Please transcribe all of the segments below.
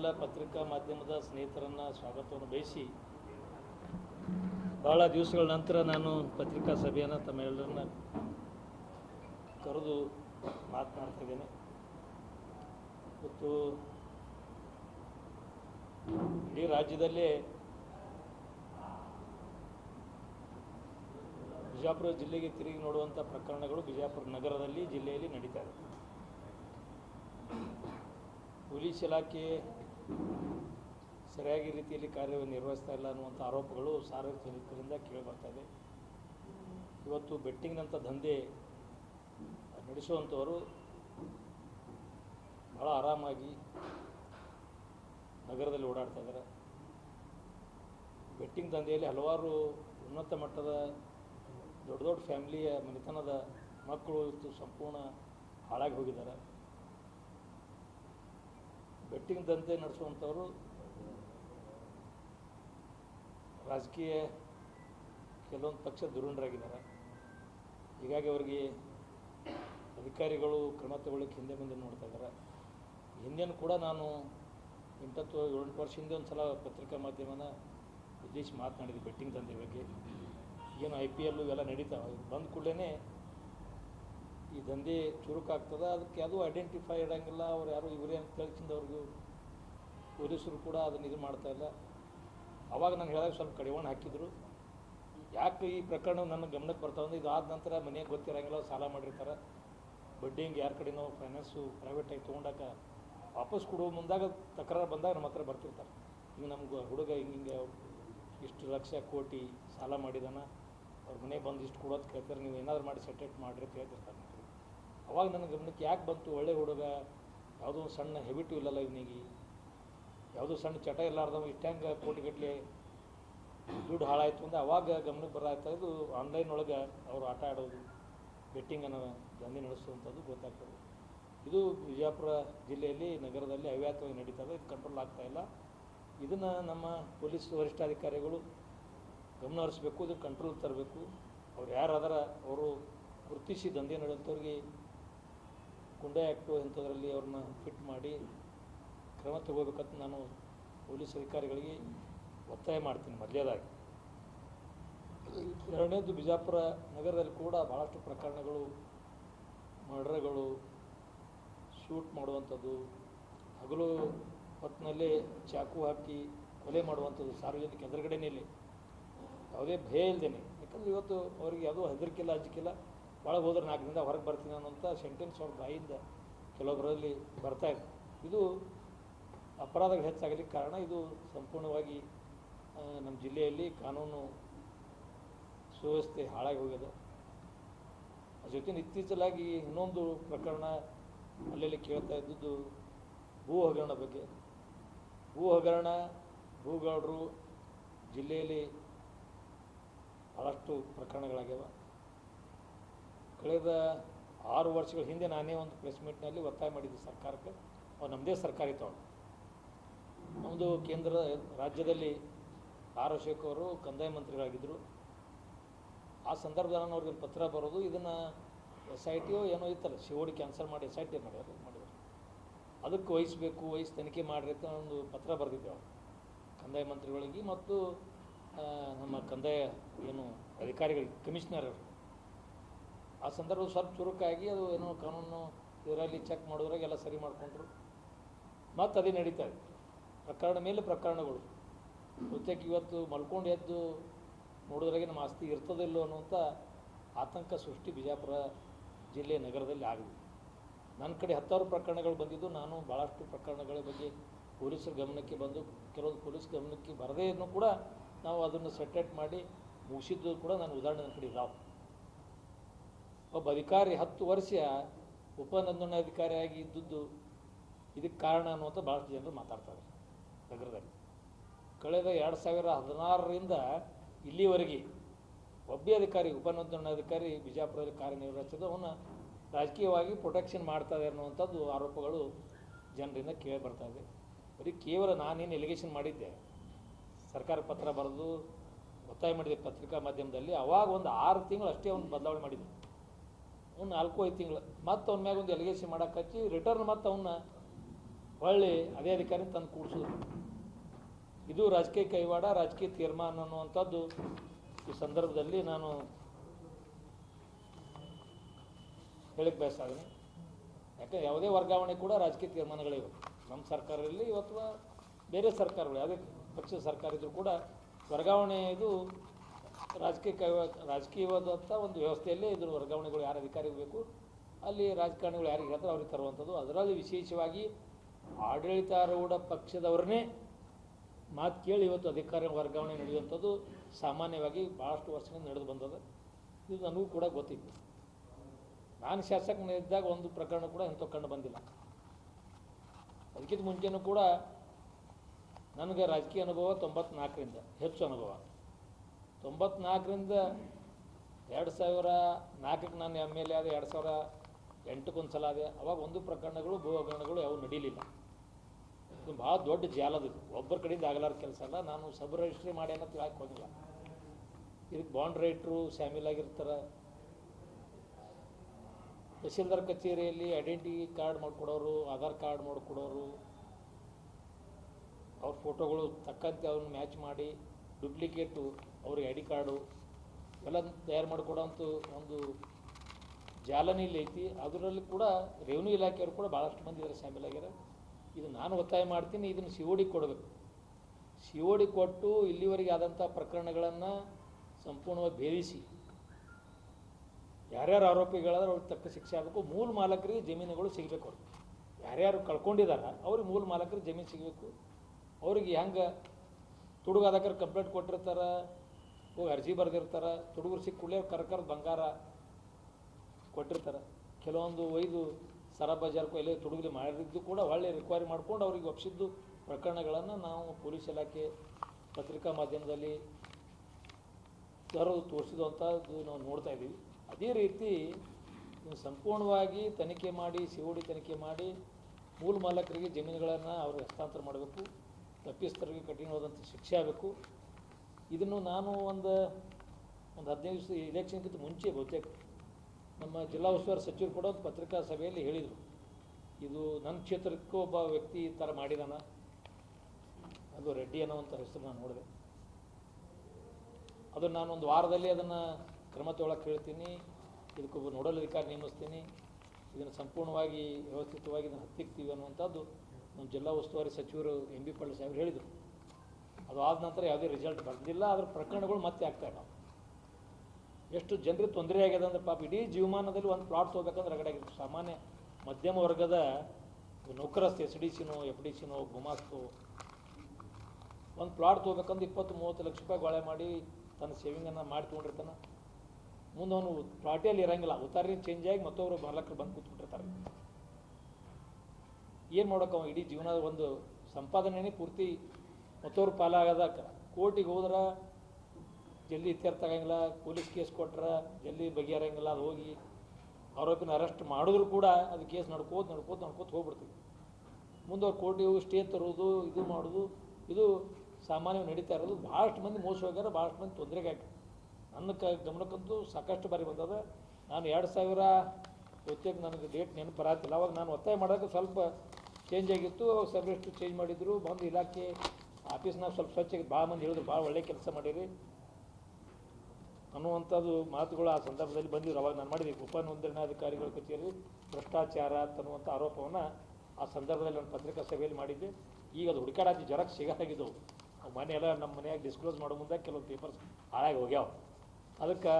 ಎಲ್ಲ ಪತ್ರಿಕಾ ಮಾಧ್ಯಮದ ಸ್ನೇಹಿತರನ್ನು ಸ್ವಾಗತವನ್ನು ಬಯಸಿ ಭಾಳ ದಿವಸಗಳ ನಂತರ ನಾನು ಪತ್ರಿಕಾ ಸಭೆಯನ್ನು ತಮ್ಮೆಲ್ಲರನ್ನ ಕರೆದು ಮಾತನಾಡ್ತಿದ್ದೇನೆ ಮತ್ತು ಇಡೀ ರಾಜ್ಯದಲ್ಲೇ ಬಿಜಾಪುರ ಜಿಲ್ಲೆಗೆ ತಿರುಗಿ ನೋಡುವಂಥ ಪ್ರಕರಣಗಳು ಬಿಜಾಪುರ ನಗರದಲ್ಲಿ ಜಿಲ್ಲೆಯಲ್ಲಿ ನಡೀತಾ ಇದೆ. ಪೊಲೀಸ್ ಇಲಾಖೆ ಸರಿಯಾಗಿ ರೀತಿಯಲ್ಲಿ ಕಾರ್ಯನಿರ್ವಹಿಸ್ತಾ ಇಲ್ಲ ಅನ್ನುವಂಥ ಆರೋಪಗಳು ಸಾರ್ವಜನಿಕರಿಂದ ಇದೆ. ಇವತ್ತು ಬೆಟ್ಟಿಂಗ್ನಂಥ ದಂಧೆ ನಡೆಸುವಂಥವರು ಭಾಳ ಆರಾಮಾಗಿ ನಗರದಲ್ಲಿ ಓಡಾಡ್ತಾ ಇದ್ದಾರೆ. ಬೆಟ್ಟಿಂಗ್ ದಂಧೆಯಲ್ಲಿ ಹಲವಾರು ಉನ್ನತ ಮಟ್ಟದ ದೊಡ್ಡ ದೊಡ್ಡ ಫ್ಯಾಮಿಲಿಯ ಮನೆತನದ ಮಕ್ಕಳು ಇವತ್ತು ಸಂಪೂರ್ಣ ಹಾಳಾಗಿ ಹೋಗಿದ್ದಾರೆ. ಬೆಟ್ಟಿಂಗ್ ದಂಧೆ ನಡೆಸುವಂಥವರು ರಾಜಕೀಯ ಕೆಲವೊಂದು ಪಕ್ಷ ದುರುಂಡರಾಗಿದ್ದಾರೆ. ಹೀಗಾಗಿ ಅವರಿಗೆ ಅಧಿಕಾರಿಗಳು ಕ್ರಮ ತಗೊಳ್ಳಿಕ್ಕೆ ಹಿಂದೆ ಮುಂದೆ ನೋಡ್ತಾ ಇದ್ದಾರೆ. ಹಿಂದೆನೂ ಕೂಡ ನಾನು ಎಂಟತ್ತು ಏಳೆಂಟು ವರ್ಷ ಹಿಂದೆ ಒಂದು ಸಲ ಪತ್ರಿಕಾ ಮಾಧ್ಯಮನ ಉದ್ದೇಶಿಸಿ ಮಾತನಾಡಿದ್ದೆ ಬೆಟ್ಟಿಂಗ್ ದಂಧೆ ಬಗ್ಗೆ. ಏನು ಐ ಪಿ ಎಲ್ಲು ಇವೆಲ್ಲ ನಡೀತಾವೆ ಬಂದ ಕೂಡಲೇ ಈ ದಂಧೆ ಚುರುಕಾಗ್ತದೆ? ಅದಕ್ಕೆ ಅದು ಐಡೆಂಟಿಫೈ ಇಡಂಗಿಲ್ಲ. ಅವ್ರು ಯಾರು ಇವರೇ ಅಂತ ಅವ್ರಿಗೆ ಪೊಲೀಸರು ಕೂಡ ಅದನ್ನು ಇದು ಮಾಡ್ತಾ ಇಲ್ಲ. ಅವಾಗ ನಾನು ಹೇಳಿದಾಗ ಸ್ವಲ್ಪ ಕಡಿವಾಣ ಹಾಕಿದ್ರು. ಯಾಕೆ ಈ ಪ್ರಕರಣ ನನ್ನ ಗಮನಕ್ಕೆ ಬರ್ತಾವೆ ಇದು ಇದಾದ ನಂತರ ಮನೆಗೆ ಗೊತ್ತಿರಂಗಿಲ್ಲ ಸಾಲ ಮಾಡಿರ್ತಾರೆ. ಬಡ್ಡಿ ಹಿಂಗೆ ಯಾರ ಕಡೆನೋ ಫೈನಾನ್ಸು ಪ್ರೈವೇಟಾಗಿ ತೊಗೊಂಡಾಗ ವಾಪಸ್ ಕೊಡುವ ಮುಂದಾಗ ತಕರಾರು ಬಂದಾಗ ನಮ್ಮ ಹತ್ರ ಬರ್ತಿರ್ತಾರೆ. ಈಗ ನಮ್ಗೆ ಹುಡುಗ ಹಿಂಗೆ ಹಿಂಗೆ ಇಷ್ಟು ಲಕ್ಷ ಕೋಟಿ ಸಾಲ ಮಾಡಿದಾನ. ಅವ್ರ ಮನೆಗೆ ಬಂದು ಇಷ್ಟು ಕೊಡೋದು ಕೇಳ್ತಾರೆ. ನೀವು ಏನಾದ್ರು ಮಾಡಿ ಸೆಟೇಟ್ ಮಾಡಿರಿ ಅಂತ ಹೇಳ್ತಿರ್ತಾರೆ. ಅವಾಗ ನನ್ನ ಗಮನಕ್ಕೆ ಯಾಕೆ ಬಂತು? ಒಳ್ಳೆ ಹುಡುಗ, ಯಾವುದೋ ಸಣ್ಣ ಹೆಬಿಟು ಇಲ್ಲಲ್ಲ ಇವನಿಗೆ. ಯಾವುದೋ ಸಣ್ಣ ಚಟ ಇಲ್ಲಾರ್ದವ ಇಷ್ಟು ಹೆಂಗೆ ಕೋಟಿಗಟ್ಟಲೆ ದುಡ್ಡು ಹಾಳಾಯ್ತು ಅಂದ್ರೆ ಅವಾಗ ಗಮನಕ್ಕೆ ಬರಲಾಯ್ತು ಇದು ಆನ್ಲೈನ್ ಒಳಗೆ ಅವರು ಆಟ ಆಡೋದು ಬೆಟ್ಟಿಂಗ್ ಬೆಟ್ಟಿಂಗನ್ನು ದಂಧೆ ನಡೆಸುವಂಥದ್ದು ಗೊತ್ತಾಗ್ತದೆ. ಇದು ವಿಜಯಪುರ ಜಿಲ್ಲೆಯಲ್ಲಿ, ನಗರದಲ್ಲಿ ಅವ್ಯಾತವಾಗಿ ನಡೀತದೆ ಇದು ಕಂಟ್ರೋಲ್ ಆಗ್ತಾ ಇಲ್ಲ. ಇದನ್ನು ನಮ್ಮ ಪೊಲೀಸ್ ವರಿಷ್ಠಾಧಿಕಾರಿಗಳು ಗಮನ ಹರಿಸ್ಬೇಕು ಇದು ಕಂಟ್ರೋಲ್ ತರಬೇಕು. ಅವ್ರು ಯಾರಾದ್ರೂ, ಅವರು ಗುರುತಿಸಿ ದಂಧೆ ನಡೆದಂಥವ್ರಿಗೆ ಗುಂಡಾ ಆ್ಯಕ್ಟು ಇಂಥದ್ರಲ್ಲಿ ಅವ್ರನ್ನ ಫಿಟ್ ಮಾಡಿ ಕ್ರಮ ತಗೋಬೇಕಂತ ನಾನು ಪೊಲೀಸ್ ಅಧಿಕಾರಿಗಳಿಗೆ ಒತ್ತಾಯ ಮಾಡ್ತೀನಿ ಮೊದಲೇದಾಗಿ ಎರಡನೇದು ಬಿಜಾಪುರ ನಗರದಲ್ಲಿ ಕೂಡ ಭಾಳಷ್ಟು ಪ್ರಕರಣಗಳು, ಮರ್ಡರ್ಗಳು ಶೂಟ್ ಮಾಡುವಂಥದ್ದು, ಹಗಲು ಹೊತ್ತಿನಲ್ಲೇ ಚಾಕು ಹಾಕಿ ಕೊಲೆ ಮಾಡುವಂಥದ್ದು ಸಾರ್ವಜನಿಕ ಎದುರುಗಡೆಯಲ್ಲಿ ಯಾವುದೇ ಭಯ ಇಲ್ಲದೇನೆ ಯಾಕಂದರೆ ಇವತ್ತು ಅವರಿಗೆ ಯಾವುದೋ ಹೆದರಿಕಿಲ್ಲ ಅಂಜಿಕಿಲ್ಲ ಒಳಗೆ ಹೋದ್ರೆ ನಾಲ್ಕು ದಿನದ ಹೊರಗೆ ಬರ್ತೀನಿ ಅನ್ನೋಂಥ ಸೆಂಟೆನ್ಸ್ ಅವ್ರ ಬಾಯಿಂದ ಕೆಲವೊಬ್ಬರಲ್ಲಿ ಬರ್ತಾ ಇದೆ. ಇದು ಅಪರಾಧಗಳು ಹೆಚ್ಚಾಗಲಿಕ್ಕೆ ಕಾರಣ ಇದು ಸಂಪೂರ್ಣವಾಗಿ ನಮ್ಮ ಜಿಲ್ಲೆಯಲ್ಲಿ ಕಾನೂನು ಸುವ್ಯವಸ್ಥೆ ಹಾಳಾಗಿ ಹೋಗಿದೆ. ಜೊತೆ ಇತ್ತೀಚಲಾಗಿ ಇನ್ನೊಂದು ಪ್ರಕರಣ ಅಲ್ಲೆಲ್ಲಿ ಕೇಳ್ತಾ ಇದ್ದದ್ದು ಭೂ ಹಗರಣ ಬಗ್ಗೆ. ಭೂ ಹಗರಣ ಭೂಗೌಡರು ಜಿಲ್ಲೆಯಲ್ಲಿ ಭಾಳಷ್ಟು ಪ್ರಕರಣಗಳಾಗ್ಯಾವ. ಕಳೆದ ಆರು ವರ್ಷಗಳ ಹಿಂದೆ ನಾನೇ ಒಂದು ಪ್ರೆಸ್ ಮೀಟ್ನಲ್ಲಿ ಒತ್ತಾಯ ಮಾಡಿದ್ದೆ ಸರ್ಕಾರಕ್ಕೆ. ಅವು ನಮ್ಮದೇ ಸರ್ಕಾರಿ ತಗೊಂಡು ನಮ್ಮದು ಕೇಂದ್ರ ರಾಜ್ಯದಲ್ಲಿ ಆರ್ ಅವರು ಕಂದಾಯ ಮಂತ್ರಿಗಳಾಗಿದ್ದರು ಆ ಸಂದರ್ಭದಲ್ಲಿ ಅವ್ರಿಗೆ ಪತ್ರ ಬರೋದು, ಇದನ್ನು ಎಸ್ ಐ ಟಿಯೋ ಏನೋ ಇತ್ತಲ್ಲ, ಶಿವಡಿ ಕ್ಯಾನ್ಸಲ್ ಮಾಡಿ ಎಸ್ ಐ ಟಿ ಮಾಡ್ಯಾರ ಮಾಡಿದ್ರು ಅದಕ್ಕೆ ವಹಿಸಬೇಕು, ವಹಿಸಿ ತನಿಖೆ ಮಾಡಿರಿ ಅಂತ ಒಂದು ಪತ್ರ ಬರೆದಿದ್ದೆ ಅವರು. ಕಂದಾಯ ಮಂತ್ರಿಗಳಿಗೆ ಮತ್ತು ನಮ್ಮ ಕಂದಾಯ ಏನು ಅಧಿಕಾರಿಗಳಿಗೆ, ಕಮಿಷನರ್ ಅವರು. ಆ ಸಂದರ್ಭ ಸ್ವಲ್ಪ ಚುರುಕಾಗಿ ಅದು ಏನೋ ಕಾನೂನು ಇದರಲ್ಲಿ ಚೆಕ್ ಮಾಡಿದ್ರಾಗ ಎಲ್ಲ ಸರಿ ಮಾಡಿಕೊಂಡ್ರು. ಮತ್ತು ಅದೇ ನಡೀತಾ ಇದೆ. ಪ್ರಕರಣ ಮೇಲೆ ಪ್ರಕರಣಗಳು. ಬಹುತೇಕ ಇವತ್ತು ಮಲ್ಕೊಂಡು ಎದ್ದು ನೋಡಿದ್ರಾಗೆ ನಮ್ಮ ಆಸ್ತಿ ಇರ್ತದಿಲ್ಲೋ ಅನ್ನುವಂಥ ಆತಂಕ ಸೃಷ್ಟಿ ಬಿಜಾಪುರ ಜಿಲ್ಲೆ ನಗರದಲ್ಲಿ ಆಗಿದೆ. ನನ್ನ ಕಡೆ ಹತ್ತಾರು ಪ್ರಕರಣಗಳು ಬಂದಿದ್ದು, ನಾನು ಭಾಳಷ್ಟು ಪ್ರಕರಣಗಳ ಬಗ್ಗೆ ಪೊಲೀಸರ ಗಮನಕ್ಕೆ ಬಂದು ಕೆಲವೊಂದು ಪೊಲೀಸ್ ಗಮನಕ್ಕೆ ಬರದೇ ಇದ್ರೂ ಕೂಡ ನಾವು ಅದನ್ನು ಸೆಟೇಟ್ ಮಾಡಿ ಮುಗಿಸಿದ್ದು ಕೂಡ ನಾನು ಉದಾಹರಣೆ ನನ್ನ ಕಡೆ ಇದ್ದಾವೆ ಒಬ್ಬ ಅಧಿಕಾರಿ ಹತ್ತು ವರ್ಷ ಉಪನೋಂದಣಾಧಿಕಾರಿಯಾಗಿ ಇದ್ದದ್ದು ಇದಕ್ಕೆ ಕಾರಣ ಅನ್ನುವಂಥ ಭಾಳಷ್ಟು ಜನರು ಮಾತಾಡ್ತಾರೆ ನಗರದಲ್ಲಿ. ಕಳೆದ ಎರಡು ಸಾವಿರ ಹದಿನಾರರಿಂದ ಇಲ್ಲಿವರೆಗೆ ಒಬ್ಬೇ ಅಧಿಕಾರಿ ಉಪನೋಂದಣಾಧಿಕಾರಿ ಬಿಜಾಪುರದಲ್ಲಿ ಕಾರ್ಯನಿರ್ವಹಿಸಿದ ಅವನ್ನ ರಾಜಕೀಯವಾಗಿ ಪ್ರೊಟೆಕ್ಷನ್ ಮಾಡ್ತಾರೆ ಅನ್ನುವಂಥದ್ದು ಆರೋಪಗಳು ಜನರಿಂದ ಕೇಳಿ ಬರ್ತಾ ಇದೆ. ಬರೀ ಕೇವಲ ನಾನೇನು ಎಲಿಗೇಷನ್ ಮಾಡಿದ್ದೆ. ಸರ್ಕಾರ ಪತ್ರ ಬರೆದು ಒತ್ತಾಯ ಮಾಡಿದೆ ಪತ್ರಿಕಾ ಮಾಧ್ಯಮದಲ್ಲಿ. ಅವಾಗ ಒಂದು ಆರು ತಿಂಗಳು ಅಷ್ಟೇ ಒಂದು ಬದಲಾವಣೆ ಮಾಡಿದ್ದೆ. ಒಂದು ನಾಲ್ಕು ಐದು ತಿಂಗಳು. ಮತ್ತೆ ಅವ್ನ ಮ್ಯಾಗ ಒಂದು ಎಲಿಗೇಷನ್ ಮಾಡಕ್ಕೆ ಹಚ್ಚಿ ರಿಟರ್ನ್ ಮತ್ತೆ ಅವನ್ನ ಹೊಳ್ಳಿ ಅದೇ ಅಧಿಕಾರಿ ತಂದು ಕೂಡಿಸಿದ್ರು ಇದು ರಾಜಕೀಯ ಕೈವಾಡ, ರಾಜಕೀಯ ತೀರ್ಮಾನ ಅನ್ನುವಂಥದ್ದು ಈ ಸಂದರ್ಭದಲ್ಲಿ ನಾನು ಹೇಳಕ್ಕೆ ಬಯಸ್ತಾಯಿದ್ದೀನಿ. ಯಾಕಂದ್ರೆ ಯಾವುದೇ ವರ್ಗಾವಣೆ ಕೂಡ ರಾಜಕೀಯ ತೀರ್ಮಾನಗಳಿವೆ ನಮ್ಮ ಸರ್ಕಾರದಲ್ಲಿ ಅಥವಾ ಬೇರೆ ಸರ್ಕಾರಗಳು, ಯಾವುದೇ ಪಕ್ಷದ ಸರ್ಕಾರ ಇದ್ದರೂ ಕೂಡ ವರ್ಗಾವಣೆ ಇದು ರಾಜಕೀಯ ರಾಜಕೀಯವಾದಂಥ ಒಂದು ವ್ಯವಸ್ಥೆಯಲ್ಲೇ ಇದ್ರ ವರ್ಗಾವಣೆಗಳು ಯಾರು ಅಧಿಕಾರಿಗೆ ಬೇಕು, ಅಲ್ಲಿ ರಾಜಕಾರಣಿಗಳು ಯಾರಿಗೆ ಹೇಳ್ತಾರೆ ಅವ್ರಿಗೆ ತರುವಂಥದ್ದು. ಅದರಲ್ಲಿ ವಿಶೇಷವಾಗಿ ಆಡಳಿತಾರೂಢ ಪಕ್ಷದವ್ರನ್ನೇ ಮಾತು ಕೇಳಿ ಇವತ್ತು ಅಧಿಕಾರ ವರ್ಗಾವಣೆ ನಡೆಯುವಂಥದ್ದು ಸಾಮಾನ್ಯವಾಗಿ ಭಾಳಷ್ಟು ವರ್ಷಗಳಿಂದ ನಡೆದು ಬಂದದ. ಇದು ನನಗೂ ಕೂಡ ಗೊತ್ತಿತ್ತು. ನಾನು ಶಾಸಕನಿದ್ದಾಗ ಒಂದು ಪ್ರಕರಣ ಕೂಡ ಇಂಥ ಕಂಡು ಬಂದಿಲ್ಲ. ಅದಕ್ಕಿಂತ ಮುಂಚೆನೂ ಕೂಡ ನನಗೆ ರಾಜಕೀಯ ಅನುಭವ ತೊಂಬತ್ನಾಲ್ಕರಿಂದ, ಹೆಚ್ಚು ಅನುಭವ. ತೊಂಬತ್ನಾಲ್ಕರಿಂದ ಎರಡು ಸಾವಿರ ನಾಲ್ಕಕ್ಕೆ ನಾನು ಎಂ ಎಲ್ ಎ ಆದ, ಎರಡು ಸಾವಿರ ಎಂಟಕ್ಕೊಂದು ಸಲ ಆದೆ. ಅವಾಗ ಒಂದು ಪ್ರಕರಣಗಳು ಭೂ ಹಗರಣಗಳು ಯಾವ ನಡೀಲಿಲ್ಲ. ಇದು ಭಾಳ ದೊಡ್ಡ ಅದು. ಒಬ್ಬರ ಕಡೆಯಿಂದ ಆಗಲಾರ ಕೆಲಸ ಅಲ್ಲ. ನಾನು ಸಬ್ ರಿಜಿಸ್ಟ್ರಿ ಮಾಡಿ ಅನ್ನೋ ತಿಳಕ್ಕೆ ಹೋಗಿಲ್ಲ. ಇದಕ್ಕೆ ಬಾಂಡ್ ರೈಟ್ರು ಶಾಮೀಲಾಗಿರ್ತಾರೆ ತಹಸೀಲ್ದಾರ್ ಕಚೇರಿಯಲ್ಲಿ ಐಡೆಂಟಿ ಕಾರ್ಡ್ ಮಾಡಿಕೊಡೋರು, ಆಧಾರ್ ಕಾರ್ಡ್ ಮಾಡಿಕೊಡೋರು. ಅವ್ರ ಫೋಟೋಗಳು ತಕ್ಕಂತೆ ಅವ್ರನ್ನ ಮ್ಯಾಚ್ ಮಾಡಿ, ಡುಪ್ಲಿಕೇಟು ಅವ್ರಿಗೆ ಐ ಡಿ ಕಾರ್ಡು ಎಲ್ಲ ತಯಾರು ಮಾಡಿಕೊಡೋಂಥ ಒಂದು ಜಾಲನೇ ಇಲ್ಲಿ ಐತಿ. ಅದರಲ್ಲಿ ಕೂಡ ರೆವಿನ್ಯೂ ಇಲಾಖೆಯವರು ಕೂಡ ಭಾಳಷ್ಟು ಮಂದಿ ಇದ್ದಾರೆ ಶಾಮೀಲಾಗ್ಯಾರ ಇದು ನಾನು ಒತ್ತಾಯ ಮಾಡ್ತೀನಿ, ಇದನ್ನು ಸಿ ಒ ಡಿ ಕೊಡಬೇಕು. ಸಿ ಒ ಡಿ ಕೊಟ್ಟು ಇಲ್ಲಿವರೆಗೆ ಆದಂಥ ಪ್ರಕರಣಗಳನ್ನು ಸಂಪೂರ್ಣವಾಗಿ ಭೇದಿಸಿ. ಯಾರ್ಯಾರು ಆರೋಪಿಗಳಾದ್ರೆ ಅವ್ರಿಗೆ ತಕ್ಕ ಶಿಕ್ಷೆ ಆಗಬೇಕು. ಮೂಲ ಮಾಲಕರಿಗೆ ಜಮೀನುಗಳು ಸಿಗಬೇಕು ಅವ್ರಿಗೆ. ಯಾರ್ಯಾರು ಕಳ್ಕೊಂಡಿದ್ದಾರೆ ಅವ್ರಿಗೆ ಮೂಲ ಮಾಲಕರಿಗೆ ಜಮೀನು ಸಿಗಬೇಕು. ಅವ್ರಿಗೆ ಹೆಂಗೆ ತುಡುಗಾದಕರು ಕಂಪ್ಲೇಂಟ್ ಕೊಟ್ಟಿರ್ತಾರೆ ಹೋಗಿ ಅರ್ಜಿ ಬರೆದಿರ್ತಾರೆ, ತುಡುಗರು ಸಿಕ್ಕ ಕೂಡಲೇ ಕರ್ಕರ್ ಬಂಗಾರ ಕೊಟ್ಟಿರ್ತಾರೆ. ಕೆಲವೊಂದು ಒಯ್ದು ಸರ ಬಜಾರ್ ಎಲ್ಲೇ ತುಡುಗಲಿ ಮಾಡಿದ್ದು ಕೂಡ ಒಳ್ಳೆ ರಿಕ್ವೈರಿ ಮಾಡ್ಕೊಂಡು ಅವ್ರಿಗೆ ಒಪ್ಪಿಸಿದ್ದು ಪ್ರಕರಣಗಳನ್ನು ನಾವು ಪೊಲೀಸ್ ಇಲಾಖೆ ಪತ್ರಿಕಾ ಮಾಧ್ಯಮದಲ್ಲಿ ತರೋದು ತೋರಿಸಿದಂಥದ್ದು ನಾವು ನೋಡ್ತಾ ಇದ್ದೀವಿ. ಅದೇ ರೀತಿ ಸಂಪೂರ್ಣವಾಗಿ ತನಿಖೆ ಮಾಡಿ ಸಿ ಒ ತನಿಖೆ ಮಾಡಿ ಮೂಲ ಮಾಲಕರಿಗೆ ಜಮೀನುಗಳನ್ನು ಅವ್ರಿಗೆ ಹಸ್ತಾಂತರ ಮಾಡಬೇಕು. ತಪ್ಪಿಸ್ತರಿಗೆ ಕಠಿಣವಾದಂಥ ಶಿಕ್ಷೆ ಆಗಬೇಕು. ಇದನ್ನು ನಾನು ಒಂದು ಒಂದು ಹದಿನೈದು ದಿವಸ ಇಲೆಕ್ಷನ್ಗಿಂತ ಮುಂಚೆ ಬಹುತೇಕ ನಮ್ಮ ಜಿಲ್ಲಾ ಉಸ್ತುವಾರಿ ಸಚಿವರು ಕೂಡ ಒಂದು ಪತ್ರಿಕಾ ಸಭೆಯಲ್ಲಿ ಹೇಳಿದರು. ಇದು ನನ್ನ ಕ್ಷೇತ್ರಕ್ಕೂ ಒಬ್ಬ ವ್ಯಕ್ತಿ ಈ ಥರ ಮಾಡಿದಾನ, ಅದು ರೆಡ್ಡಿ ಅನ್ನೋವಂಥ ಹೆಸರು ನಾನು ನೋಡಿದೆ. ಅದು ನಾನು ಒಂದು ವಾರದಲ್ಲಿ ಅದನ್ನು ಕ್ರಮ ತೊಗೊಳಕ್ಕೆ ಹೇಳ್ತೀನಿ, ಇದಕ್ಕೊಬ್ಬ ನೋಡಲ್ ಅಧಿಕಾರಿ ನೇಮಿಸ್ತೀನಿ, ಇದನ್ನು ಸಂಪೂರ್ಣವಾಗಿ ವ್ಯವಸ್ಥಿತವಾಗಿ ಇದನ್ನು ಹತ್ತಿಕ್ತೀವಿ ಅನ್ನುವಂಥದ್ದು ನಮ್ಮ ಜಿಲ್ಲಾ ಉಸ್ತುವಾರಿ ಸಚಿವರು ಎಂ ಬಿ ಪಾಟೀಲ್ ಸಾಹೇಬ್ರು ಹೇಳಿದರು. ಅದು ಆದ ನಂತರ ಯಾವುದೇ ರಿಸಲ್ಟ್ ಬಂದಿಲ್ಲ ಅದ್ರ ಪ್ರಕರಣಗಳು ಮತ್ತೆ ಆಗ್ತಾ ಇದ್ದಾವೆ ಎಷ್ಟು ಜನರಿಗೆ ತೊಂದರೆ ಆಗ್ಯದ ಅಂದ್ರೆ ಪಾಪ ಇಡೀ ಜೀವಮಾನದಲ್ಲಿ ಒಂದು ಪ್ಲಾಟ್ ತೊಗೋಬೇಕಂದ್ರೆ ರಗಡಾಗಿತ್ತು ಸಾಮಾನ್ಯ ಮಧ್ಯಮ ವರ್ಗದ ನೌಕರಸ್ಥ ಎಸ್ ಡಿ ಸಿನೋ, ಎಫ್ ಡಿ ಸಿನೋ, ಗುಮಾಸ್ತು, ಒಂದು ಪ್ಲಾಟ್ ತೊಗೋಬೇಕಂದ್ರೆ ಇಪ್ಪತ್ತು, ಮೂವತ್ತು ಲಕ್ಷ ರೂಪಾಯಿ ಗೊಳೆ ಮಾಡಿ ತನ್ನ ಸೇವಿಂಗನ್ನು ಮಾಡಿ ತೊಗೊಂಡಿರ್ತಾನೆ. ಮುಂದೆ ಅವನು ಪ್ಲಾಟಿಯಲ್ಲಿ ಇರಂಗಿಲ್ಲ. ಉತ್ತಾರಿ ಚೇಂಜ್ ಆಗಿ ಮತ್ತೊಬ್ಬರು ಮಾಲಕರು ಬಂದು ಕೂತ್ಬಿಟ್ಟಿರ್ತಾರೆ. ಏನು ಮಾಡೋಕೆ ಅವ ಇಡೀ ಜೀವನದ ಒಂದು ಸಂಪಾದನೆನೇ ಪೂರ್ತಿ ಮತ್ತವ್ರ ಪಾಲಾಗದ ಕೋರ್ಟಿಗೆ ಹೋದ್ರೆ ಜಲ್ದಿ ಇತ್ಯರ್ಥ ಆಗಂಗಿಲ್ಲ ಪೊಲೀಸ್ ಕೇಸ್ ಕೊಟ್ರೆ ಜಲ್ದಿ ಬಗೆಹರಂಗಿಲ್ಲ ಅದು ಹೋಗಿ ಆರೋಪಿನ ಅರೆಸ್ಟ್ ಮಾಡಿದ್ರು ಕೂಡ ಅದು ಕೇಸ್ ನಡ್ಕೋತ ನಡ್ಕೋತ ನಡ್ಕೋತ ಹೋಗ್ಬಿಡ್ತೀವಿ ಮುಂದೆ ಅವ್ರು ಕೋರ್ಟಿಗೆ ಹೋಗಿ ಸ್ಟೇ ತರೋದು, ಇದು ಮಾಡೋದು, ಇದು ಸಾಮಾನ್ಯವಾಗಿ ನಡೀತಾ ಇರೋದು. ಭಾಳಷ್ಟು ಮಂದಿ ಮೋಸ ಹೋಗ್ಯಾರ, ಭಾಳಷ್ಟು ಮಂದಿ ತೊಂದರೆಗೆ ಆಗಿ ನನ್ನ ಕ ಗಮನಕ್ಕಂತೂ ಸಾಕಷ್ಟು ಬಾರಿ ಬಂದದ. ನಾನು ಎರಡು ಸಾವಿರ ಬಹುತೇಕ ನನಗೆ ಡೇಟ್ ನೆನಪು ಬರಾತಿಲ್ಲ. ಅವಾಗ ನಾನು ಒತ್ತಾಯ ಮಾಡೋಕೆ ಸ್ವಲ್ಪ ಚೇಂಜ್ ಆಗಿತ್ತು. ಅವಾಗ ಚೇಂಜ್ ಮಾಡಿದ್ರು. ಬಂದು ಇಲಾಖೆ ಆಫೀಸ್ನಾಗ ಸ್ವಲ್ಪ ಸ್ವಚ್ಛ ಭಾಳ ಮಂದಿ ಹೇಳಿದ್ರು ಭಾಳ ಒಳ್ಳೆ ಕೆಲಸ ಮಾಡಿರಿ. ಅನ್ನುವಂಥದ್ದು ಮಾತುಗಳು ಆ ಸಂದರ್ಭದಲ್ಲಿ ಬಂದಿದ್ರು ಅವಾಗ ನಾನು ಮಾಡಿದೆ ಉಪನೋಂದಣಾಧಿಕಾರಿಗಳ ಕಚೇರಿ, ಭ್ರಷ್ಟಾಚಾರ ಅನ್ನುವಂಥ ಆರೋಪವನ್ನು ಆ ಸಂದರ್ಭದಲ್ಲಿ ನಾನು ಪತ್ರಿಕಾ ಸಭೆಯಲ್ಲಿ ಮಾಡಿದ್ದೆ. ಈಗ ಅದು ಹುಡುಕಾಡಾತಿ ಜರಕ್ಕೆ ಸಿಗಾಗಿದ್ದವು ಅವು ಮನೆ ಎಲ್ಲ ನಮ್ಮ ಮನೆಯಾಗ ಡಿಸ್ಕ್ಲೋಸ್ ಮಾಡೋ ಮುಂದೆ ಕೆಲವು ಪೇಪರ್ಸ್ ಹಾಳಾಗಿ ಹೋಗ್ಯಾವ. ಅದಕ್ಕೆ